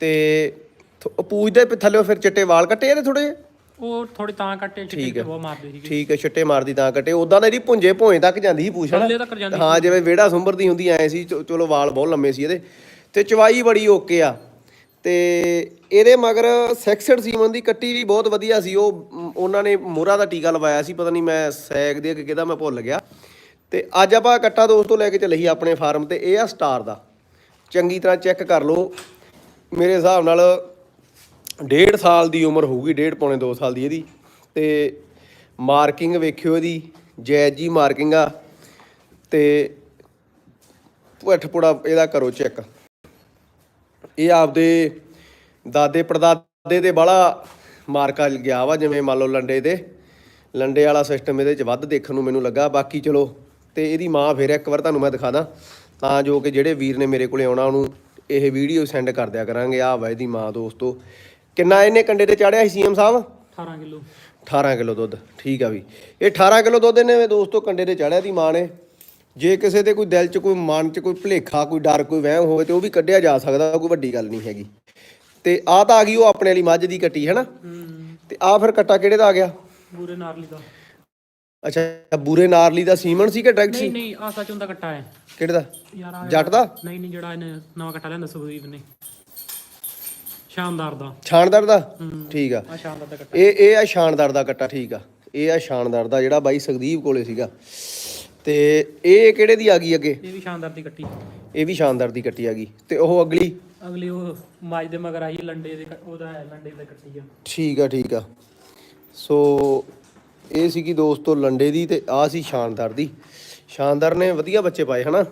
Speaker 1: ਤੇ ਥ- ਪੂਛ ਦੇ ਥੱਲੇ ਫਿਰ ਚਿੱਟੇ ਵਾਲ ਕੱਟੇ ਇਹਦੇ ਥੋੜੇ
Speaker 2: ਉਹ ਥੋੜੀ ਤਾਂ ਕੱਟੇ
Speaker 1: ਠੀਕ
Speaker 2: ਚਿੱਟੇ
Speaker 1: ਹੈ।
Speaker 2: ਬਹੁਤ ਮਾਰਦੇ ਸੀਗੇ।
Speaker 1: ਠੀਕ ਹੈ ਛਿੱਟੇ ਮਾਰਦੀ ਤਾਂ ਕੱਟੇ। ਉਦਾਂ ਤਾਂ ਇਹਦੀ ਪੁੰਜੇ ਭੋਏ ਤੱਕ ਜਾਂਦੀ ਸੀ ਪੂਛ
Speaker 2: ਥੱਲੇ
Speaker 1: ਹਨਾ
Speaker 2: ਤੱਕ ਜਾਂਦੀ
Speaker 1: ਹਾਂ ਜਿਵੇਂ ਵਿਹੜਾ ਸੁੰਬਰਦੀ ਹੁੰਦੀ ਐ ਸੀ ਚਲੋ ਵਾਲ ਬਹੁਤ ਲੰਮੇ ਸੀ ਇਹਦੇ। ਤੇ ਚਵਾਈ ਬੜੀ ਓਕੇ ਆ। ਤੇ ਇਹਦੇ ਮਗਰ ਸੈਕਸਡ ਸੀਮਨ ਦੀ ਕੱਟੀ ਵੀ ਬਹੁਤ ਵਧੀਆ ਸੀ। ਉਹ ਉਹਨਾਂ ਨੇ ਮੋਹਰਾ ਦਾ ਟੀਕਾ ਲਵਾਇਆ ਸੀ। ਪਤਾ ਨਹੀਂ ਮੈਂ ਸੈਗ ਦੇ ਕਿ ਕਿਹਦਾ ਮੈਂ ਭੁੱਲ ਗਿਆ। ਤੇ ਅੱਜ ਆਪਾਂ ਕੱਟਾ ਦੋਸਤੋ ਲੈ ਕੇ ਚੱਲੇ ਸੀ ਆਪਣੇ ਫਾਰਮ ਤੇ, ਇਹ ਆ ਸਟਾਰ ਦਾ। ਚੰਗੀ ਤਰ੍ਹਾਂ ਚੈੱਕ ਕਰ ਲਓ। ਮੇਰੇ ਹਿਸਾਬ ਨਾਲ ਡੇਢ ਸਾਲ ਦੀ ਉਮਰ ਹੋਊਗੀ, ਡੇਢ ਪੌਣੇ 2 ਸਾਲ ਦੀ ਇਹਦੀ। ਤੇ ਮਾਰਕਿੰਗ ਵੇਖਿਓ ਇਹਦੀ ਜੈਜ ਜੀ ਮਾਰਕਿੰਗ ਆ। ਤੇ ਪੁੱਠ ਪੁੜਾ ਇਹਦਾ ਕਰੋ ਚੈੱਕ। ਇਹ ਆਪਦੇ ਦਾਦੇ ਪੜਦਾਦੇ ਤੇ ਬੜਾ ਮਾਰਕਾ ਗਿਆ ਵਾ, ਜਿਵੇਂ ਮੰਨ ਲਓ ਲੰਡੇ ਤੇ ਲੰਡੇ ਵਾਲਾ ਸਿਸਟਮ ਇਹਦੇ ਚ ਵੱਧ ਦੇਖਣ ਨੂੰ ਮੈਨੂੰ ਲੱਗਾ। ਬਾਕੀ ਚਲੋ ਤੇ ਇਹਦੀ ਮਾਂ ਫਿਰ ਇੱਕ ਵਾਰ ਤੁਹਾਨੂੰ ਮੈਂ ਦਿਖਾ ਦਾਂ ਤਾਂ ਜੋ ਕਿ ਜਿਹੜੇ ਵੀਰ ਨੇ ਮੇਰੇ ਕੋਲੇ ਆਉਣਾ ਉਹਨੂੰ ਇਹ ਵੀਡੀਓ ਸੈਂਡ ਕਰ ਦਿਆ ਕਰਾਂਗੇ। ਆਹ ਵਾ ਇਹਦੀ ਮਾਂ ਦੋਸਤੋ। ਕਿੰਨਾ ਇਹਨੇ ਕੰਡੇ ਤੇ ਚਾੜਿਆ ਸੀ ਸੀਐਮ ਸਾਹਿਬ?
Speaker 2: 18 ਕਿਲੋ।
Speaker 1: 18 ਕਿਲੋ ਦੁੱਧ ਠੀਕ ਆ ਵੀ। ਇਹ 18 ਕਿਲੋ ਦੁੱਧ ਇਹਨੇ ਦੋਸਤੋ ਕੰਡੇ ਤੇ ਚੜਿਆ ਦੀ ਮਾਂ ਨੇ। ਜੇ ਕਿਸੇ ਦੇ ਕੋਈ ਦਿਲ 'ਚ ਕੋਈ ਮਨ 'ਚ ਕੋਈ ਭੁਲੇਖਾ ਕੋਈ ਡਰ ਕੋਈ ਵਹਿਮ ਹੋਵੇ ਤੇ ਉਹ ਵੀ ਕੱਢਿਆ ਜਾ ਸਕਦਾ ਕੋਈ ਵੱਡੀ ਗੱਲ ਨਹੀਂ ਹੈਗੀ। ਤੇ ਆ ਤਾਂ ਆ ਗਈ ਉਹ ਆਪਣੇ ਵਾਲੀ ਮੱਝ ਦੀ ਕੱਟੀ ਹੈ। ਨਾ ਤੇ ਆ ਫਿਰ ਕੱਟਾ ਕਿਹੜੇ ਦਾ ਆ ਗਿਆ?
Speaker 2: ਬੂਰੇ ਨਾਰਲੀ ਦਾ।
Speaker 1: ਅੱਛਾ ਬੂਰੇ ਨਾਰਲੀ ਦਾ ਸੀਮਨ ਸੀ ਕਿ ਡਾਇਰੈਕਟ
Speaker 2: ਨਹੀਂ
Speaker 1: ਸੀ?
Speaker 2: ਨਹੀਂ ਆ ਸੱਚ ਹੁੰਦਾ ਕੱਟਾ ਹੈ।
Speaker 1: ਕਿਹੜੇ? ਦਾ
Speaker 2: ਯਾਰ
Speaker 1: ਜੱਟ ਦਾ?
Speaker 2: ਨਹੀਂ ਨਹੀਂ ਜਿਹੜਾ ਇਹਨੇ ਨਵਾਂ ਕੱਟਾ ਲਿਆਂਦਾ ਸੁਖਦੀਪ ਨੇ। ਸ਼ਾਨਦਾਰ ਦਾ।
Speaker 1: ਛਾਣਦਾਰ ਦਾ? ਠੀਕ ਆ।
Speaker 2: ਆ ਸ਼ਾਨਦਾਰ ਦਾ ਕੱਟਾ।
Speaker 1: ਇਹ ਇਹ ਆ ਸ਼ਾਨਦਾਰ ਦਾ ਕੱਟਾ ਠੀਕ ਆ। ਇਹ ਆ ਸ਼ਾਨਦਾਰ ਦਾ ਜਿਹੜਾ ਬਾਈ ਸੁਖਦੀਪ ਕੋਲੇ ਸੀਗਾ। ਤੇ ਇਹ ਕਿਹੜੇ ਦੀ ਆ ਗਈ ਅੱਗੇ?
Speaker 2: ਇਹ ਵੀ ਸ਼ਾਨਦਾਰ ਦੀ ਕੱਟੀ।
Speaker 1: ਇਹ ਵੀ ਸ਼ਾਨਦਾਰ ਦੀ ਕੱਟੀ ਆ ਗਈ। ਤੇ ਉਹ ਅਗਲੀ?
Speaker 2: ਅਗਲੀ ਉਹ ਮਾਜ ਦੇ ਮਗਰ ਆਈ ਲੰਡੇ ਦੇ ਕ- ਉਹਦਾ ਹੈ ਲੰਡੇ ਦੇ ਕੱਟੀ ਆ।
Speaker 1: ਠੀਕ ਆ ਠੀਕ ਆ। ਸੋ ਇਹ ਸੀਗੀ ਦੋਸਤੋ ਲੰਡੇ ਦੀ ਤੇ ਆ ਸੀ ਸ਼ਾਨਦਾਰ ਦੀ। ਸ਼ਾਨਦਾਰ ਨੇ ਵਧੀਆ ਬੱਚੇ ਪਾਏ, ਹਨਾ?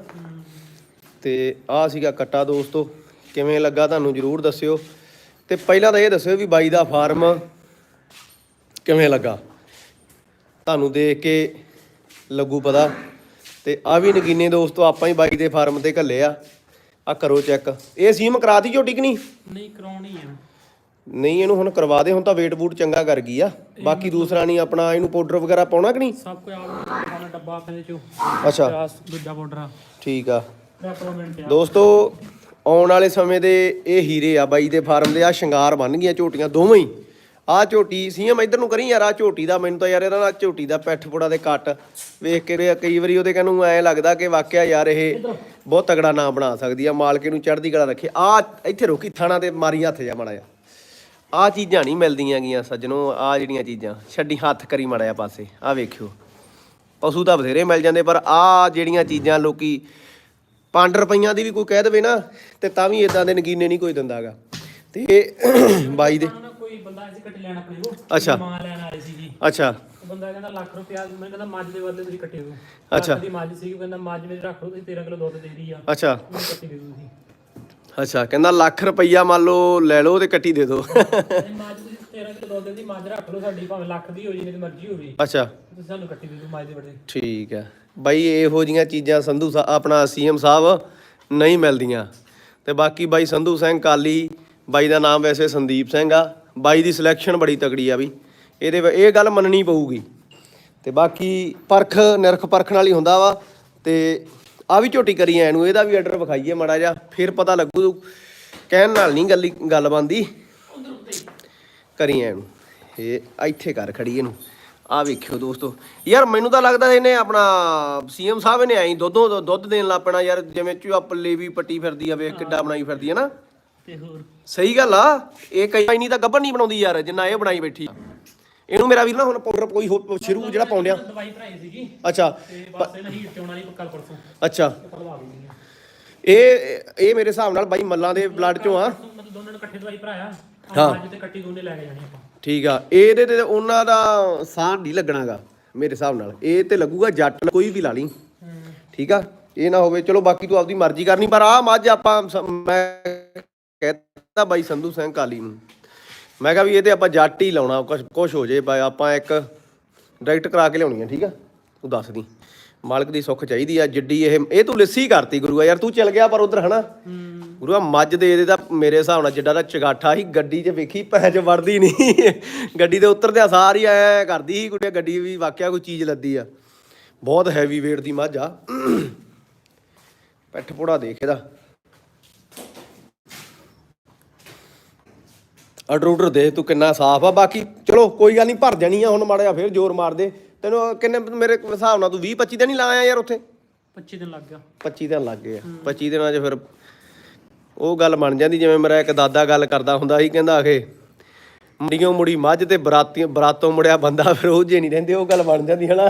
Speaker 1: ਤੇ ਆ ਸੀਗਾ ਕੱਟਾ ਦੋਸਤੋ। ਕਿਵੇਂ ਲੱਗਾ ਤੁਹਾਨੂੰ ਜਰੂਰ ਦੱਸਿਓ। ਤੇ ਪਹਿਲਾਂ ਤਾਂ ਇਹ ਦੱਸਿਓ ਵੀ ਬਾਈ ਦਾ ਫਾਰਮ ਕਿਵੇਂ ਲੱਗਾ। ਤੁਹਾਨੂੰ ਦੇਖ ਕੇ ਲੱਗੂ ਪਤਾ। ਤੇ ਆ ਵੀ ਨਗੀਨੇ ਦੋਸਤੋ, ਆਪਾਂ ਹੀ ਬਾਈ ਦੇ ਫਾਰਮ ਤੇ ਘੱਲੇ ਆ। ਆ ਕਰੋ ਚੈੱਕ। ਇਹ ਸੀਮ ਕਰਾਤੀ ਝੋਟੀ ਕਿ ਨਹੀਂ?
Speaker 2: ਨਹੀਂ, ਕਰਾਉਣੀ ਆ।
Speaker 1: ਨਹੀਂ ਇਹਨੂੰ ਹੁਣ ਕਰਵਾ ਦੇ ਹੁਣ ਤਾਂ weight ਬੂਟ ਚੰਗਾ ਕਰ ਗਈ ਆ। ਬਾਕੀ ਦੂਸਰਾ ਨਹੀਂ ਆਪਣਾ ਇਹਨੂੰ ਪਾਊਡਰ ਵਗੈਰਾ ਪਾਉਣਾ ਕਿ ਨਹੀਂ?
Speaker 2: ਸਭ ਕੁਝ ਆਪ ਖਾਣਾ ਡੱਬਾ ਆਪਣੇ ਚੋਂ।
Speaker 1: ਅੱਛਾ।
Speaker 2: ਦੂਜਾ ਪਾਊਡਰ ਆ।
Speaker 1: ਠੀਕ ਆ। ਦੋਸਤੋ ਆਉਣ ਵਾਲੇ ਸਮੇਂ ਦੇ ਇਹ ਹੀਰੇ ਆ ਬਾਈ ਦੇ ਫਾਰਮ ਦੇ ਆ ਸ਼ਿੰਗਾਰ ਬਣ ਗਈਆਂ ਝੋਟੀਆਂ ਦੋਵੇਂ ਹੀ। ਆ ਝੋਟੀ ਸੀਐਮ ਇੱਧਰ ਨੂੰ ਕਰੀ ਯਾਰ ਆ ਝੋਟੀ ਦਾ ਮੈਨੂੰ ਤਾਂ ਯਾਰ ਇਹਦਾ ਨਾ ਝੋਟੀ ਦਾ ਪਿੱਠ ਪੁੜਾ ਦੇ ਕੱਟ ਵੇਖ ਕੇ ਕਈ ਵਾਰੀ ਉਹਦੇ ਕਹਿੰਨੂੰ ਐ ਲੱਗਦਾ ਕਿ ਵਾਕਿਆ ਯਾਰ ਇਹ ਬਹੁਤ ਤਗੜਾ ਨਾਮ ਬਣਾ ਸਕਦੀ ਆ ਮਾਲਕੇ ਨੂੰ ਚੜ੍ਹਦੀ ਕਲਾ ਰੱਖੇ। ਆ ਇੱਥੇ ਰੋਕੀ ਥਾਣਾ ਤੇ ਮਾਰੀ ਹੱਥ ਜਾ ਮਾੜਾ ਜਾ ਆ ਚੀਜ਼ਾਂ ਨਹੀਂ ਮਿਲਦੀਆਂ ਗੀਆਂ ਸੱਜਣੋ ਆ ਜਿਹੜੀਆਂ ਚੀਜ਼ਾਂ। ਛੱਡੀ ਹੱਥ ਕਰੀ ਮਾੜਾ ਜਿਹਾ ਪਾਸੇ ਆ ਵੇਖਿਓ। ਪਸ਼ੂ ਤਾਂ ਬਥੇਰੇ ਮਿਲ ਜਾਂਦੇ ਪਰ ਆ ਜਿਹੜੀਆਂ ਚੀਜ਼ਾਂ ਲੋਕੀ 5 ਰੁਪਈਆਂ ਦੀ ਵੀ ਕੋਈ ਕਹਿ ਦੇਵੇ ਨਾ ਤੇ ਤਾਂ ਵੀ ਇਦਾਂ ਦੇ ਨਗੀਨੇ ਨਹੀਂ ਕੋਈ ਦਿੰਦਾਗਾ ਤੇ ਬਾਈ ਦੇ
Speaker 2: ਕੋਈ ਬੰਦਾ ਐਸੀ ਕੱਟੀ ਲੈਣ ਆਪਣੇ ਕੋ
Speaker 1: ਅੱਛਾ।
Speaker 2: ਮਾਂ ਲੈਣ ਆਏ ਸੀ ਜੀ
Speaker 1: ਅੱਛਾ
Speaker 2: ਬੰਦਾ ਕਹਿੰਦਾ ਲੱਖ ਰੁਪਿਆ ਮੈਂ ਕਹਿੰਦਾ ਮੱਝ ਦੇ ਬਦਲੇ ਤੁਸੀਂ ਕੱਟੇ ਹੋ
Speaker 1: ਅੱਛਾ।
Speaker 2: ਦੀ ਮੱਝ ਸੀ ਉਹ ਕਹਿੰਦਾ ਮੱਝ ਵਿੱਚ ਰੱਖ ਲਓ ਤੁਸੀਂ 13 ਕਿਲੋ ਦੁੱਧ ਦੇ ਰਹੀ ਆ।
Speaker 1: ਅੱਛਾ।
Speaker 2: ਉਹਨੂੰ ਕੱਟੀ ਦੇ ਦਿਓ ਤੁਸੀਂ
Speaker 1: ਅੱਛਾ ਕਹਿੰਦਾ ਲੱਖ ਰੁਪਈਆ ਮੰਨ ਲਓ ਲੈ ਲਓ ਤੇ ਕੱਟੀ ਦੇ ਦਿਓ।
Speaker 2: ਇਹ ਮੱਝ ਤੁਸੀਂ 13 ਕਿਲੋ ਦੁੱਧ ਦੀ ਮੱਝ ਰੱਖ ਲਓ ਸਾਡੀ ਭਾਵੇਂ ਲੱਖ ਦੀ ਹੋ ਜੀ ਨਹੀਂ ਮਰਜ਼ੀ ਹੋਵੇ
Speaker 1: ਅੱਛਾ।
Speaker 2: ਤੁਸੀਂ ਸਾਨੂੰ ਕੱਟੀ ਦੇ ਦਿਓ ਮੱਝ ਦੇ ਬਦਲੇ
Speaker 1: ਠੀਕ ਹੈ। ਬਾਈ ਇਹੋ ਜੀਆਂ ਚੀਜ਼ਾਂ ਸੰਧੂ ਸਾ- ਆਪਣਾ ਸੀਐਮ ਸਾਹਿਬ ਨਹੀਂ ਮਿਲਦੀਆਂ। ਤੇ ਬਾਕੀ ਬਾਈ ਸੰਧੂ ਸਿੰਘ ਕਾਲੀ ਬਾਈ ਦਾ ਨਾਮ ਵੈਸੇ ਸੰਦੀਪ ਸਿੰਘ ਆ। ਬਾਈ ਦੀ ਸਿਲੈਕਸ਼ਨ ਬੜੀ ਤਕੜੀ ਆ ਵੀ। ਇਹਦੇ ਵ- ਇਹ ਗੱਲ ਮੰਨਣੀ ਪਊਗੀ। ਤੇ ਬਾਕੀ ਪਰਖ ਨਿਰਖ ਪਰਖਣ ਵਾਲੀ ਹੁੰਦਾ ਵਾ। ਤੇ ਆ ਵੀ ਝੋਟੀ ਕਰੀ ਐ ਨੂੰ ਇਹਦਾ ਵੀ ਆਰਡਰ ਵਿਖਾਈਏ ਮਾੜਾ ਜਿਹਾ ਫਿਰ ਪਤਾ ਲੱਗੂ ਕਹਿਣ ਨਾਲ ਨਹੀਂ ਗੱਲ ਗੱਲ ਬੰਦੀ ਕਰੀ ਐ ਨੂੰ ਇਹ ਇੱਥੇ ਕਰ ਖੜੀ ਇਹਨੂੰ। ਆ ਵੇਖਿਓ ਦੋਸਤੋ ਯਾਰ ਮੈਨੂੰ ਤਾਂ ਲੱਗਦਾ ਇਹਨੇ ਆਪਣਾ ਸੀਐਮ ਸਾਹਿਬ ਨੇ ਆਈ ਦੁੱਧੋਂ ਦੁੱਧ ਦੇਣ ਲੱਗ ਪੈਣਾ ਯਾਰ ਜਿਵੇਂ ਚੂ ਪੱਲੇ ਵੀ ਪੱਟੀ ਫਿਰਦੀ ਆ ਵੇਖ ਕਿੱਡਾ ਬਣਾਈ ਫਿਰਦੀ ਆ ਨਾ।
Speaker 2: ਤੇ ਹੋਰ?
Speaker 1: ਸਹੀ ਗੱਲ ਆ ਇਹ ਕਈ ਨਹੀਂ ਤਾਂ ਗੱਬਰ ਨਹੀਂ ਬਣਾਉਂਦੀ ਯਾਰ ਜਿੰਨਾ ਇਹ ਬਣਾਈ ਬੈਠੀ ਇਹਨੂੰ ਮੇਰਾ ਵੀਰ ਨਾ ਹੁਣ ਪਾਊਡਰ ਕੋਈ ਹੋਰ ਸ਼ੁਰੂ ਜਿਹੜਾ ਪਾਉਂਦਿਆ
Speaker 2: ਦਵਾਈ ਭਰਾਈ ਸੀਗੀ।
Speaker 1: ਅੱਛਾ।
Speaker 2: ਤੇ ਬਸ ਇਹਨਾਂ ਹੀਟ ਤੇ ਆਉਣਾ ਨਹੀਂ ਕੱਲ ਪਰਸੋਂ।
Speaker 1: ਅੱਛਾ।
Speaker 2: ਪੜਵਾ
Speaker 1: ਇਹ ਇਹ ਮੇਰੇ ਹਿਸਾਬ ਨਾਲ ਬਾਈ ਮੱਲਾਂ ਦੇ ਬਲੱਡ ਚੋਂ ਆ।
Speaker 2: ਮਤਲਬ ਦੋਨਾਂ ਨੇ ਇਕੱਠੇ ਦਵਾਈ ਭਰਾਇਆ।
Speaker 1: ਹਾਂ।
Speaker 2: ਅੱਜ ਤੇ ਕੱਟੀ ਦੋਨੇ ਲੈ ਕੇ ਜਾਣੀ ਆਪਾਂ।
Speaker 1: ਠੀਕ ਆ। ਇਹਦੇ ਤੇ ਉਹਨਾਂ ਦਾ ਸਾਹ ਨਹੀਂ ਲੱਗਣਾਗਾ ਮੇਰੇ ਹਿਸਾਬ ਨਾਲ। ਇਹ ਤੇ ਲੱਗੂਗਾ ਜੱਟ ਕੋਈ ਵੀ ਲਾ ਲਈ।
Speaker 2: ਹੂੰ।
Speaker 1: ਠੀਕ ਆ। ਇਹ ਨਾ ਹੋਵੇ ਚਲੋ ਬਾਕੀ ਤੂੰ ਆਪਦੀ ਮਰਜ਼ੀ ਕਰਨੀ ਪਰ ਆ ਮੱਝ ਆਪਾਂ ਸ- ਮੈਂ ਕਹਿਤਾ ਬਾਈ ਸੰਧੂ ਸਿੰਘ ਕਾਲੀ ਨੂੰ। ਮੈਂ ਕਿਹਾ ਵੀ ਇਹ ਤੇ ਆਪਾਂ ਜੱਟ ਹੀ ਲਾਉਣਾ, ਕੁਛ ਕੁਛ ਹੋ ਜੇ ਬਾਈ ਆਪਾਂ ਇੱਕ ਡਾਇਰੈਕਟ ਕਰਾ ਕੇ ਲਿਆਉਣੀ ਆ, ਠੀਕ ਆ? ਤੂੰ ਦੱਸ ਦੀ। ਮਾਲਕ ਦੀ ਸੁੱਖ ਚਾਹੀਦੀ ਆ, ਜਿੱਡੀ ਇਹ ਇਹ ਤੂੰ ਲਿੱਸੀ ਕਰਤੀ ਗੁਰੂਆ ਯਾਰ ਤੂੰ ਚੱਲ ਗਿਆ ਪਰ ਉਧਰ, ਹਨਾ?
Speaker 2: ਹੂੰ
Speaker 1: ਗੁਰੂਆ ਮੱਝ ਦੇ ਇਹਦੇ ਤਾਂ ਮੇਰੇ ਹਿਸਾਬ ਨਾਲ ਜਿੱਡਾ ਦਾ ਚਗਾਠਾ ਸੀ, ਗੱਡੀ 'ਚ ਵੇਖੀ, ਭੈਣ 'ਚ ਵੜਦੀ ਨਹੀਂ ਗੱਡੀ ਦੇ ਉੱਤਰਦਿਆਂ ਸਾਰੀ ਐ ਕਰਦੀ ਸੀ ਕੁੜੀਆ, ਗੱਡੀ ਵੀ ਵਾਕਿਆ ਕੋਈ ਚੀਜ਼ ਲੱਦੀ ਆ। ਬਹੁਤ ਹੈਵੀ weight ਦੀ ਮੱਝ ਆ। ਪਿੱਠ ਪੋੜਾ ਦੇਖ ਇਹਦਾ। ਅਡਰੂਡਰ ਦੇ ਤੂੰ ਕਿੰਨਾ ਸਾਫ਼ ਆ। ਬਾਕੀ ਚਲੋ ਕੋਈ ਗੱਲ ਨਹੀਂ ਭਰ ਜਾਣੀ ਆ ਹੁਣ ਮਾੜਾ ਫੇਰ ਜ਼ੋਰ ਮਾਰ ਦੇ। ਤੈਨੂੰ ਕਿੰਨੇ ਮੇਰੇ ਹਿਸਾਬ ਨਾਲ ਤੂੰ 20 25 ਦਿਨ ਹੀ ਲਾਇਆ ਯਾਰ ਉੱਥੇ?
Speaker 2: 25 ਦਿਨ ਲੱਗ ਗਿਆ।
Speaker 1: 25 ਦਿਨ ਲੱਗ ਗਏ ਆ। 25 ਦਿਨਾਂ 'ਚ ਫਿਰ ਉਹ ਗੱਲ ਬਣ ਜਾਂਦੀ ਜਿਵੇਂ ਮੇਰਾ ਇੱਕ ਦਾਦਾ ਗੱਲ ਕਰਦਾ ਹੁੰਦਾ ਸੀ ਕਹਿੰਦਾ ਆਖੇ ਮੁੜੀਆਂ ਮੁੜੀ ਮੱਝ ਤੇ ਬਰਾਤੀ ਬਰਾਤੋਂ ਮੁੜਿਆ ਬੰਦਾ ਫਿਰ ਉਹ ਜੇ ਨਹੀਂ ਰਹਿੰਦੇ ਉਹ ਗੱਲ ਬਣ ਜਾਂਦੀ ਹੈ ਨਾ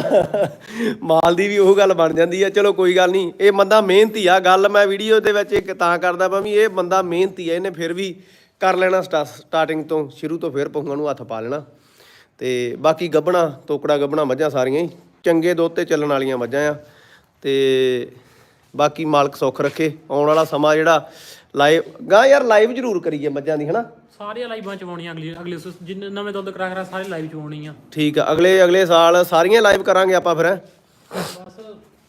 Speaker 1: ਮਾਲ ਦੀ ਵੀ ਉਹ ਗੱਲ ਬਣ ਜਾਂਦੀ ਆ। ਚਲੋ ਕੋਈ ਗੱਲ ਨਹੀਂ ਇਹ ਬੰਦਾ ਮਿਹਨਤੀ ਆ। ਗੱਲ ਮੈਂ ਵੀਡੀਓ ਦੇ ਵਿੱਚ ਇੱਕ ਤਾਂ ਕਰਦਾ ਪਾ ਵੀ ਇਹ ਬੰਦਾ ਮਿਹਨਤੀ ਆ ਇਹਨੇ ਫਿਰ ਵੀ ਕਰ ਲੈਣਾ ਸਟਾ- ਸਟਾਰਟਿੰਗ ਤੋਂ ਸ਼ੁਰੂ ਤੋਂ ਫਿਰ ਪਹੂਆਂ ਨੂੰ ਹੱਥ ਪਾ ਲੈਣਾ। ਤੇ ਬਾਕੀ ਗੱਬਣਾ ਤੋਕੜਾ ਗੱਬਣਾ ਮੱਝਾਂ ਸਾਰੀਆਂ ਹੀ। ਚੰਗੇ ਦੁੱਧ ਤੇ ਚੱਲਣ ਵਾਲੀਆਂ ਮੱਝਾਂ ਆ। ਤੇ ਬਾਕੀ ਮਾਲਕ ਸੁੱਖ ਰੱਖੇ। ਆਉਣ ਵਾਲਾ ਸਮਾਂ ਜਿਹੜਾ ਲਾਈਵ ਗਾਂ ਯਾਰ ਲਾਈਵ ਜ਼ਰੂਰ ਕਰੀਏ ਮੱਝਾਂ ਦੀ ਹਨਾ?
Speaker 2: ਸਾਰੀਆਂ ਲਾਈਵਾਂ ਚਵਾਉਣੀਆਂ ਅਗਲੀ ਅਗਲੇ ਜਿੰਨੇ ਨਵੇਂ ਦੁੱਧ ਕਰਾ ਕਰਾ ਸਾਰੇ ਲਾਈਵ ਚਵਾਉਣੀ ਆ
Speaker 1: ਠੀਕ ਆ ਅਗਲੇ ਅਗਲੇ ਸਾਲ ਸਾਰੀਆਂ ਲਾਈਵ ਕਰਾਂਗੇ ਆਪਾਂ ਫਿਰ?
Speaker 2: ਬਸ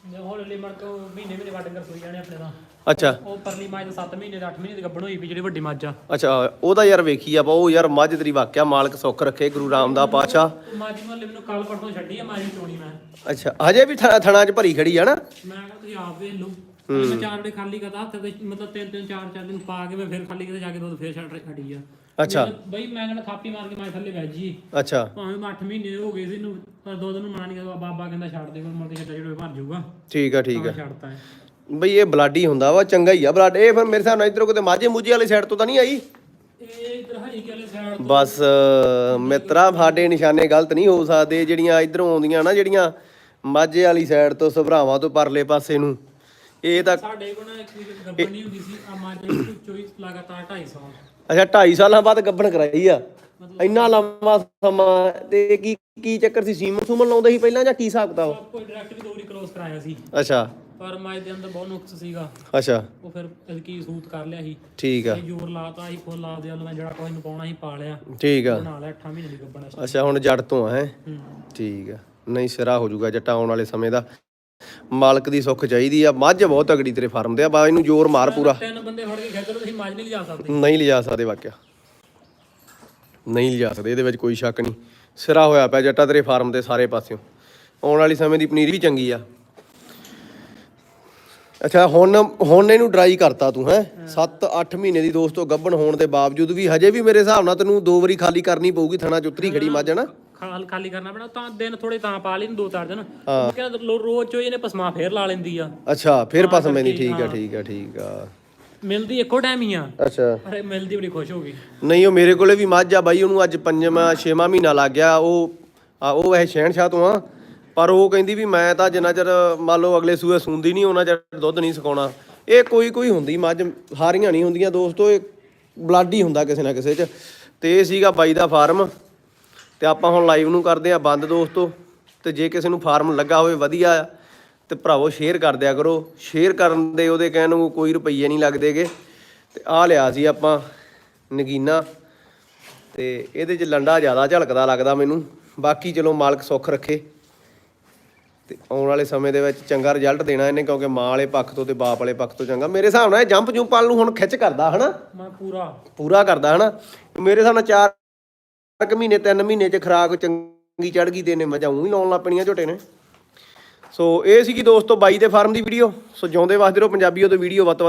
Speaker 2: ਜੇ ਹੁਣ ਲਿਮਰ ਤੋਂ ਮਹੀਨੇ ਮਹੀਨੇ ਵੱਟ ਕਰ ਸੋਈ ਜਾਣੇ ਆਪਣੇ ਤਾਂ।
Speaker 1: ਅੱਛਾ।
Speaker 2: ਉਹ ਪਰਲੀ ਮੱਝ 7 ਮਹੀਨੇ ਦੇ 8 ਮਹੀਨੇ ਦੀ ਗੱਭਣ ਹੋਈ ਵੀ ਜਿਹੜੀ ਵੱਡੀ ਮੱਝ ਆ।
Speaker 1: ਅੱਛਾ ਉਹਦਾ ਯਾਰ ਵੇਖੀ ਆਪਾਂ ਉਹ ਯਾਰ ਮੱਝ ਤੇਰੀ ਵਾਕਿਆ ਮਾਲਕ ਸੁੱਖ ਰੱਖੇ ਗੁਰੂ ਰਾਮਦਾਸ ਪਾਤਸ਼ਾਹ।
Speaker 2: ਉਹ ਮੱਝ ਨੂੰ ਹਲੇ ਮੈਨੂੰ ਕੱਲ ਪਰਸੋਂ ਛੱਡੀ ਆ ਮਾਰੀ ਚੋਣੀ ਮੈਂ।
Speaker 1: ਅੱਛਾ ਹਜੇ ਵੀ ਥਣਾ- ਥਣਾ 'ਚ ਭਰੀ ਖੜੀ ਆ ਨਾ?
Speaker 2: ਮੈਂ ਕਿਹਾ ਤੁਸੀਂ ਆਪ ਵੇਖ ਲਓ। ਮੈਂ ਚਾਰ ਵੇ ਖਾਲੀ ਕਰਦਾ ਹੱਥ ਤੇ ਮਤਲਬ ਤਿੰਨ ਤਿੰਨ ਚਾਰ ਚਾਰ ਦਿਨ ਪਾ ਕੇ ਮੈਂ ਫਿਰ ਖਾਲੀ ਕਿਤੇ ਜਾ ਕੇ ਦੁੱਧ ਫੇਰ ਛੱਡ ਛੱਡੀ ਆ।
Speaker 1: ਅੱਛਾ।
Speaker 2: ਬਈ ਮੈਂ ਕਹਿੰਦਾ ਥਾਪੀ ਮਾਰ ਕੇ ਮੈਂ ਥੱਲੇ ਬਹਿ ਜੀ
Speaker 1: ਅੱਛਾ।
Speaker 2: ਭਾਵੇਂ ਮੈਂ 8 ਮਹੀਨੇ ਹੋ ਗਏ ਸੀ ਨੂੰ ਪਰ ਦੁੱਧ ਨੂੰ ਮਨਾ ਨਹੀਂ ਕਰਦਾ ਬਾਬਾ ਕਹਿੰਦਾ ਛੱਡ ਦੇ ਮੁੜ ਕੇ ਛੱਡਾ ਜਿਹੜਾ ਭਰ ਜਾਊਗਾ।
Speaker 1: ਠੀਕ ਆ ਠੀਕ ਆ।
Speaker 2: ਛੱਡਤਾ ਹੈ
Speaker 1: ਬਈ ਇਹ ਬਲਾਡੀ ਹੁੰਦਾ ਵਾ ਚੰਗਾ ਹੀ ਆ ਬਲੱਡ। ਇਹ ਫਿਰ ਮੇਰੇ ਹਿਸਾਬ ਨਾਲ ਇਧਰੋਂ ਕਿਤੇ ਮਾਝੇ ਮੂਝੇ ਵਾਲੀ ਸਾਈਡ ਤੋਂ ਤਾਂ ਨਹੀਂ ਆਈ?
Speaker 2: ਇਹ ਇਧਰ ਹਰੀ ਕੇ ਵਾਲੇ ਸਾਈਡ
Speaker 1: ਬਸ ਮਿੱਤਰਾ ਸਾਡੇ ਨਿਸ਼ਾਨੇ ਗਲਤ ਨਹੀਂ ਹੋ ਸਕਦੇ ਜਿਹੜੀਆਂ ਇਧਰੋਂ ਆਉਂਦੀਆਂ ਨਾ ਜਿਹੜੀਆਂ ਮਾਝੇ ਵਾਲੀ ਸਾਈਡ ਤੋਂ ਸਭਰਾਵਾਂ ਤੋਂ ਪਰਲੇ ਪਾਸੇ ਨੂੰ। ਇਹ ਤਾਂ
Speaker 2: ਸਾਡੇ ਕੋਲ ਗੱਬਣ ਨਹੀਂ ਹੁੰਦੀ ਸੀ ਆ ਮੱਝ ਦੀ ਚੋਈ ਲਗਾਤਾਰ 2.5 ਸਾਲ
Speaker 1: ਅੱਛਾ 2.5 ਸਾਲਾਂ ਬਾਅਦ ਗੱਭਣ ਕਰਾਈ ਆ? ਇੰਨਾ ਲੰਮਾ ਸਮਾਂ ਤੇ ਕੀ ਕੀ ਚੱਕਰ ਸੀ? ਸੀਮਨ ਸੂਮਨ ਲਾਉਂਦੇ ਸੀ ਪਹਿਲਾਂ ਜਾਂ ਕੀ ਹਿਸਾਬ ਕਿਤਾਬ?
Speaker 2: ਸਭ ਕੋਈ ਡਾਇਰੈਕਟ ਵੀ ਦੋ ਵਾਰੀ ਕਲੋਜ਼ ਕਰਾਇਆ ਸੀ।
Speaker 1: ਅੱਛਾ।
Speaker 2: ਪਰ ਮੱਝ ਦੇ ਅੰਦਰ ਬਹੁਤ ਨੁਕਸ ਸੀਗਾ।
Speaker 1: ਅੱਛਾ।
Speaker 2: ਉਹ ਫਿਰ ਕੀ ਸੂਤ ਕਰ ਲਿਆ ਸੀ।
Speaker 1: ਠੀਕ ਆ।
Speaker 2: ਜ਼ੋਰ ਲਾਤਾ ਸੀ ਫੁੱਲ ਲਾ ਦਿਆ ਮੈਂ ਜਿਹੜਾ ਕੋਈ ਨੂੰ ਪਾਉਣਾ ਸੀ ਪਾ ਲਿਆ।
Speaker 1: ਠੀਕ ਆ।
Speaker 2: ਬਣਾ ਲਿਆ 8 ਮਹੀਨੇ ਦੀ ਗੱਬਣ
Speaker 1: ਅੱਛਾ ਹੁਣ ਜੜ ਤੋਂ ਆ ਹੈ? ਠੀਕ ਆ। ਨਹੀਂ ਸਿਰਾ ਹੋ ਜਾਊਗਾ ਜੱਟਾ ਆਉਣ ਵਾਲੇ ਸਮੇਂ ਦਾ। ਮਾਲਕ ਦੀ ਸੁੱਖ ਚਾਹੀਦੀ ਆ। ਮੱਝ ਬਹੁਤ ਤਗੜੀ ਤੇਰੇ ਫਾਰਮ ਤੇ ਆ। ਬਾ ਇਹਨੂੰ ਜ਼ੋਰ ਮਾਰ ਪੂਰਾ।
Speaker 2: ਤਿੰਨ ਬੰਦੇ ਫੜ ਕੇ ਖੇਡ ਲਓ ਤੁਸੀਂ ਮੱਝ ਨਹੀਂ ਲਿਜਾ ਸਕਦੇ।
Speaker 1: ਨਹੀਂ ਲਿਜਾ ਸਕਦੇ ਵਾਕਿਆ। ਨਹੀਂ ਲਿਜਾ ਸਕਦੇ ਇਹਦੇ ਵਿੱਚ ਕੋਈ ਸ਼ੱਕ ਨਹੀਂ। ਸਿਰਾ ਹੋਇਆ ਪਿਆ ਜੱਟਾ ਤੇਰੇ ਫਾਰਮ ਦੇ ਸਾਰੇ ਪਾਸਿਓਂ। ਆਉਣ ਵਾਲੀ ਸਮੇਂ ਦੀ ਪਨੀਰ ਵੀ ਚੰਗੀ ਆ। ਅੱਛਾ ਹੁਣ ਹੁਣ ਇਹਨੂੰ ਡਰਾਈ ਕਰਤਾ ਤੂੰ ਹੈ? 7-8 ਮਹੀਨੇ ਦੀ ਦੋਸਤੋ ਗੱਭਣ ਹੋਣ ਦੇ ਬਾਵਜੂਦ ਵੀ ਹਜੇ ਵੀ ਮੇਰੇ ਹਿਸਾਬ ਨਾਲ ਤੈਨੂੰ ਦੋ ਵਾਰੀ ਖਾਲੀ ਕਰਨੀ ਪਊਗੀ ਥਣਾ ਚੁੱਤਰੀ ਖੜੀ ਮੱਝ ਨਾ
Speaker 2: ਖਾਲ ਖਾਲੀ ਕਰਨਾ ਪੈਣਾ ਤਾਂ ਦਿਨ ਥੋੜੇ ਤਾਂ ਪਾ ਲਈ ਨੂੰ ਦੋ ਚਾਰ ਦਿਨ। ਲੋ- ਰੋਜ਼ ਚੋ ਇਹਨੇ ਪਸਮਾ ਫੇਰ ਲਾ ਲੈਂਦੀ ਆ।
Speaker 1: ਅੱਛਾ ਫਿਰ ਪਸਮੇ ਦੀ ਠੀਕ ਆ ਠੀਕ ਆ ਠੀਕ ਆ।
Speaker 2: ਮਿਲਦੀ ਇੱਕੋ ਟਾਈਮ ਹੀ ਆ।
Speaker 1: ਅੱਛਾ।
Speaker 2: ਅਰੇ ਮਿਲਦੀ ਬੜੀ ਖੁਸ਼ ਹੋ ਗਈ।
Speaker 1: ਨਹੀਂ ਉਹ ਮੇਰੇ ਕੋਲੇ ਵੀ ਮੱਝ ਆ ਬਾਈ ਉਹਨੂੰ ਅੱਜ ਪੰਜਵਾਂ ਛੇਵਾਂ ਮਹੀਨਾ ਲੱਗ ਗਿਆ ਉਹ ਆ ਉਹ ਵੈਸੇ ਸ਼ਹਿਨਸ਼ਾਹ ਤੋਂ ਆ। ਪਰ ਉਹ ਕਹਿੰਦੀ ਵੀ ਮੈਂ ਤਾਂ ਜਿੰਨਾ ਚਿਰ ਮੰਨ ਲਓ ਅਗਲੇ ਸੂਏ ਸੁੰਦੀ ਨਹੀਂ, ਉਹਨਾਂ ਚਿਰ ਦੁੱਧ ਨਹੀਂ ਸੁਕਾਉਣਾ। ਇਹ ਕੋਈ ਕੋਈ ਹੁੰਦੀ, ਮੱਝ ਹਾਰੀਆਂ ਨਹੀਂ ਹੁੰਦੀਆਂ ਦੋਸਤੋ, ਇਹ ਬਲੱਡ ਹੀ ਹੁੰਦਾ ਕਿਸੇ ਨਾ ਕਿਸੇ 'ਚ। ਤੇ ਇਹ ਸੀਗਾ ਬਾਈ ਦਾ ਫਾਰਮ ਤੇ ਆਪਾਂ ਹੁਣ ਲਾਈਵ ਨੂੰ ਕਰਦੇ ਆ ਬੰਦ ਦੋਸਤੋ। ਤੇ ਜੇ ਕਿਸੇ ਨੂੰ ਫਾਰਮ ਲੱਗਾ ਹੋਵੇ, ਵਧੀਆ। ਆ ਤੇ ਭਰਾਵੋ ਸ਼ੇਅਰ ਕਰ ਦਿਆ ਕਰੋ। ਸ਼ੇਅਰ ਕਰਨ ਦੇ ਉਹਦੇ ਕਹਿਣ ਨੂੰ ਕੋਈ ਰੁਪਈਏ ਨਹੀਂ ਲੱਗਦੇਗੇ। ਤੇ ਆ ਲਿਆ ਸੀ ਆਪਾਂ ਨਗੀਨਾ। ਤੇ ਇਹਦੇ 'ਚ ਲੰਡਾ ਜ਼ਿਆਦਾ ਝਲਕਦਾ ਲੱਗਦਾ ਮੈਨੂੰ। ਬਾਕੀ ਚਲੋ ਮਾਲਕ ਸੁੱਖ ਰੱਖੇ। ਤੇ ਆਉਣ ਵਾਲੇ ਸਮੇਂ ਦੇ ਵਿੱਚ ਚੰਗਾ ਰਿਜ਼ਲਟ ਦੇਣਾ ਇਹਨੇ ਕਿਉਂਕਿ ਮਾਂ ਵਾਲੇ ਪੱਖ ਤੋਂ ਤੇ ਬਾਪ ਵਾਲੇ ਪੱਖ ਤੋਂ ਚੰਗਾ। ਮੇਰੇ ਹਿਸਾਬ ਨਾਲ ਇਹ ਜੰਪ ਜੁੰਪ ਵਾਲ ਨੂੰ ਹੁਣ ਖਿੱਚ ਕਰਦਾ ਹਨਾ?
Speaker 2: ਮੈਂ ਪੂਰਾ।
Speaker 1: ਪੂਰਾ ਕਰਦਾ ਹਨਾ? ਮੇਰੇ ਹਿਸਾਬ ਨਾਲ ਚਾਰ ਕੁ ਮਹੀਨੇ ਤਿੰਨ ਮਹੀਨੇ ਚ ਖਰਾਕ ਚੰਗੀ ਚੜ ਗਈ ਤੇ ਇਹਨੇ ਮਜਾ ਹੀ ਲਾਉਣ ਲੱਗ ਪਣੀਆਂ ਝੋਟੇ ਨੇ। ਸੋ ਇਹ ਸੀਗੀ ਦੋਸਤੋ ਬਾਈ ਦੇ ਫਾਰਮ ਦੀ ਵੀਡੀਓ ਸੋ ਜਿਉਂਦੇ ਵਸਦੇ ਰਹੋ ਪੰਜਾਬੀਓ ਤੋਂ ਵੀਡੀਓ ਵੱਧ ਤੋਂ ਵੱਧ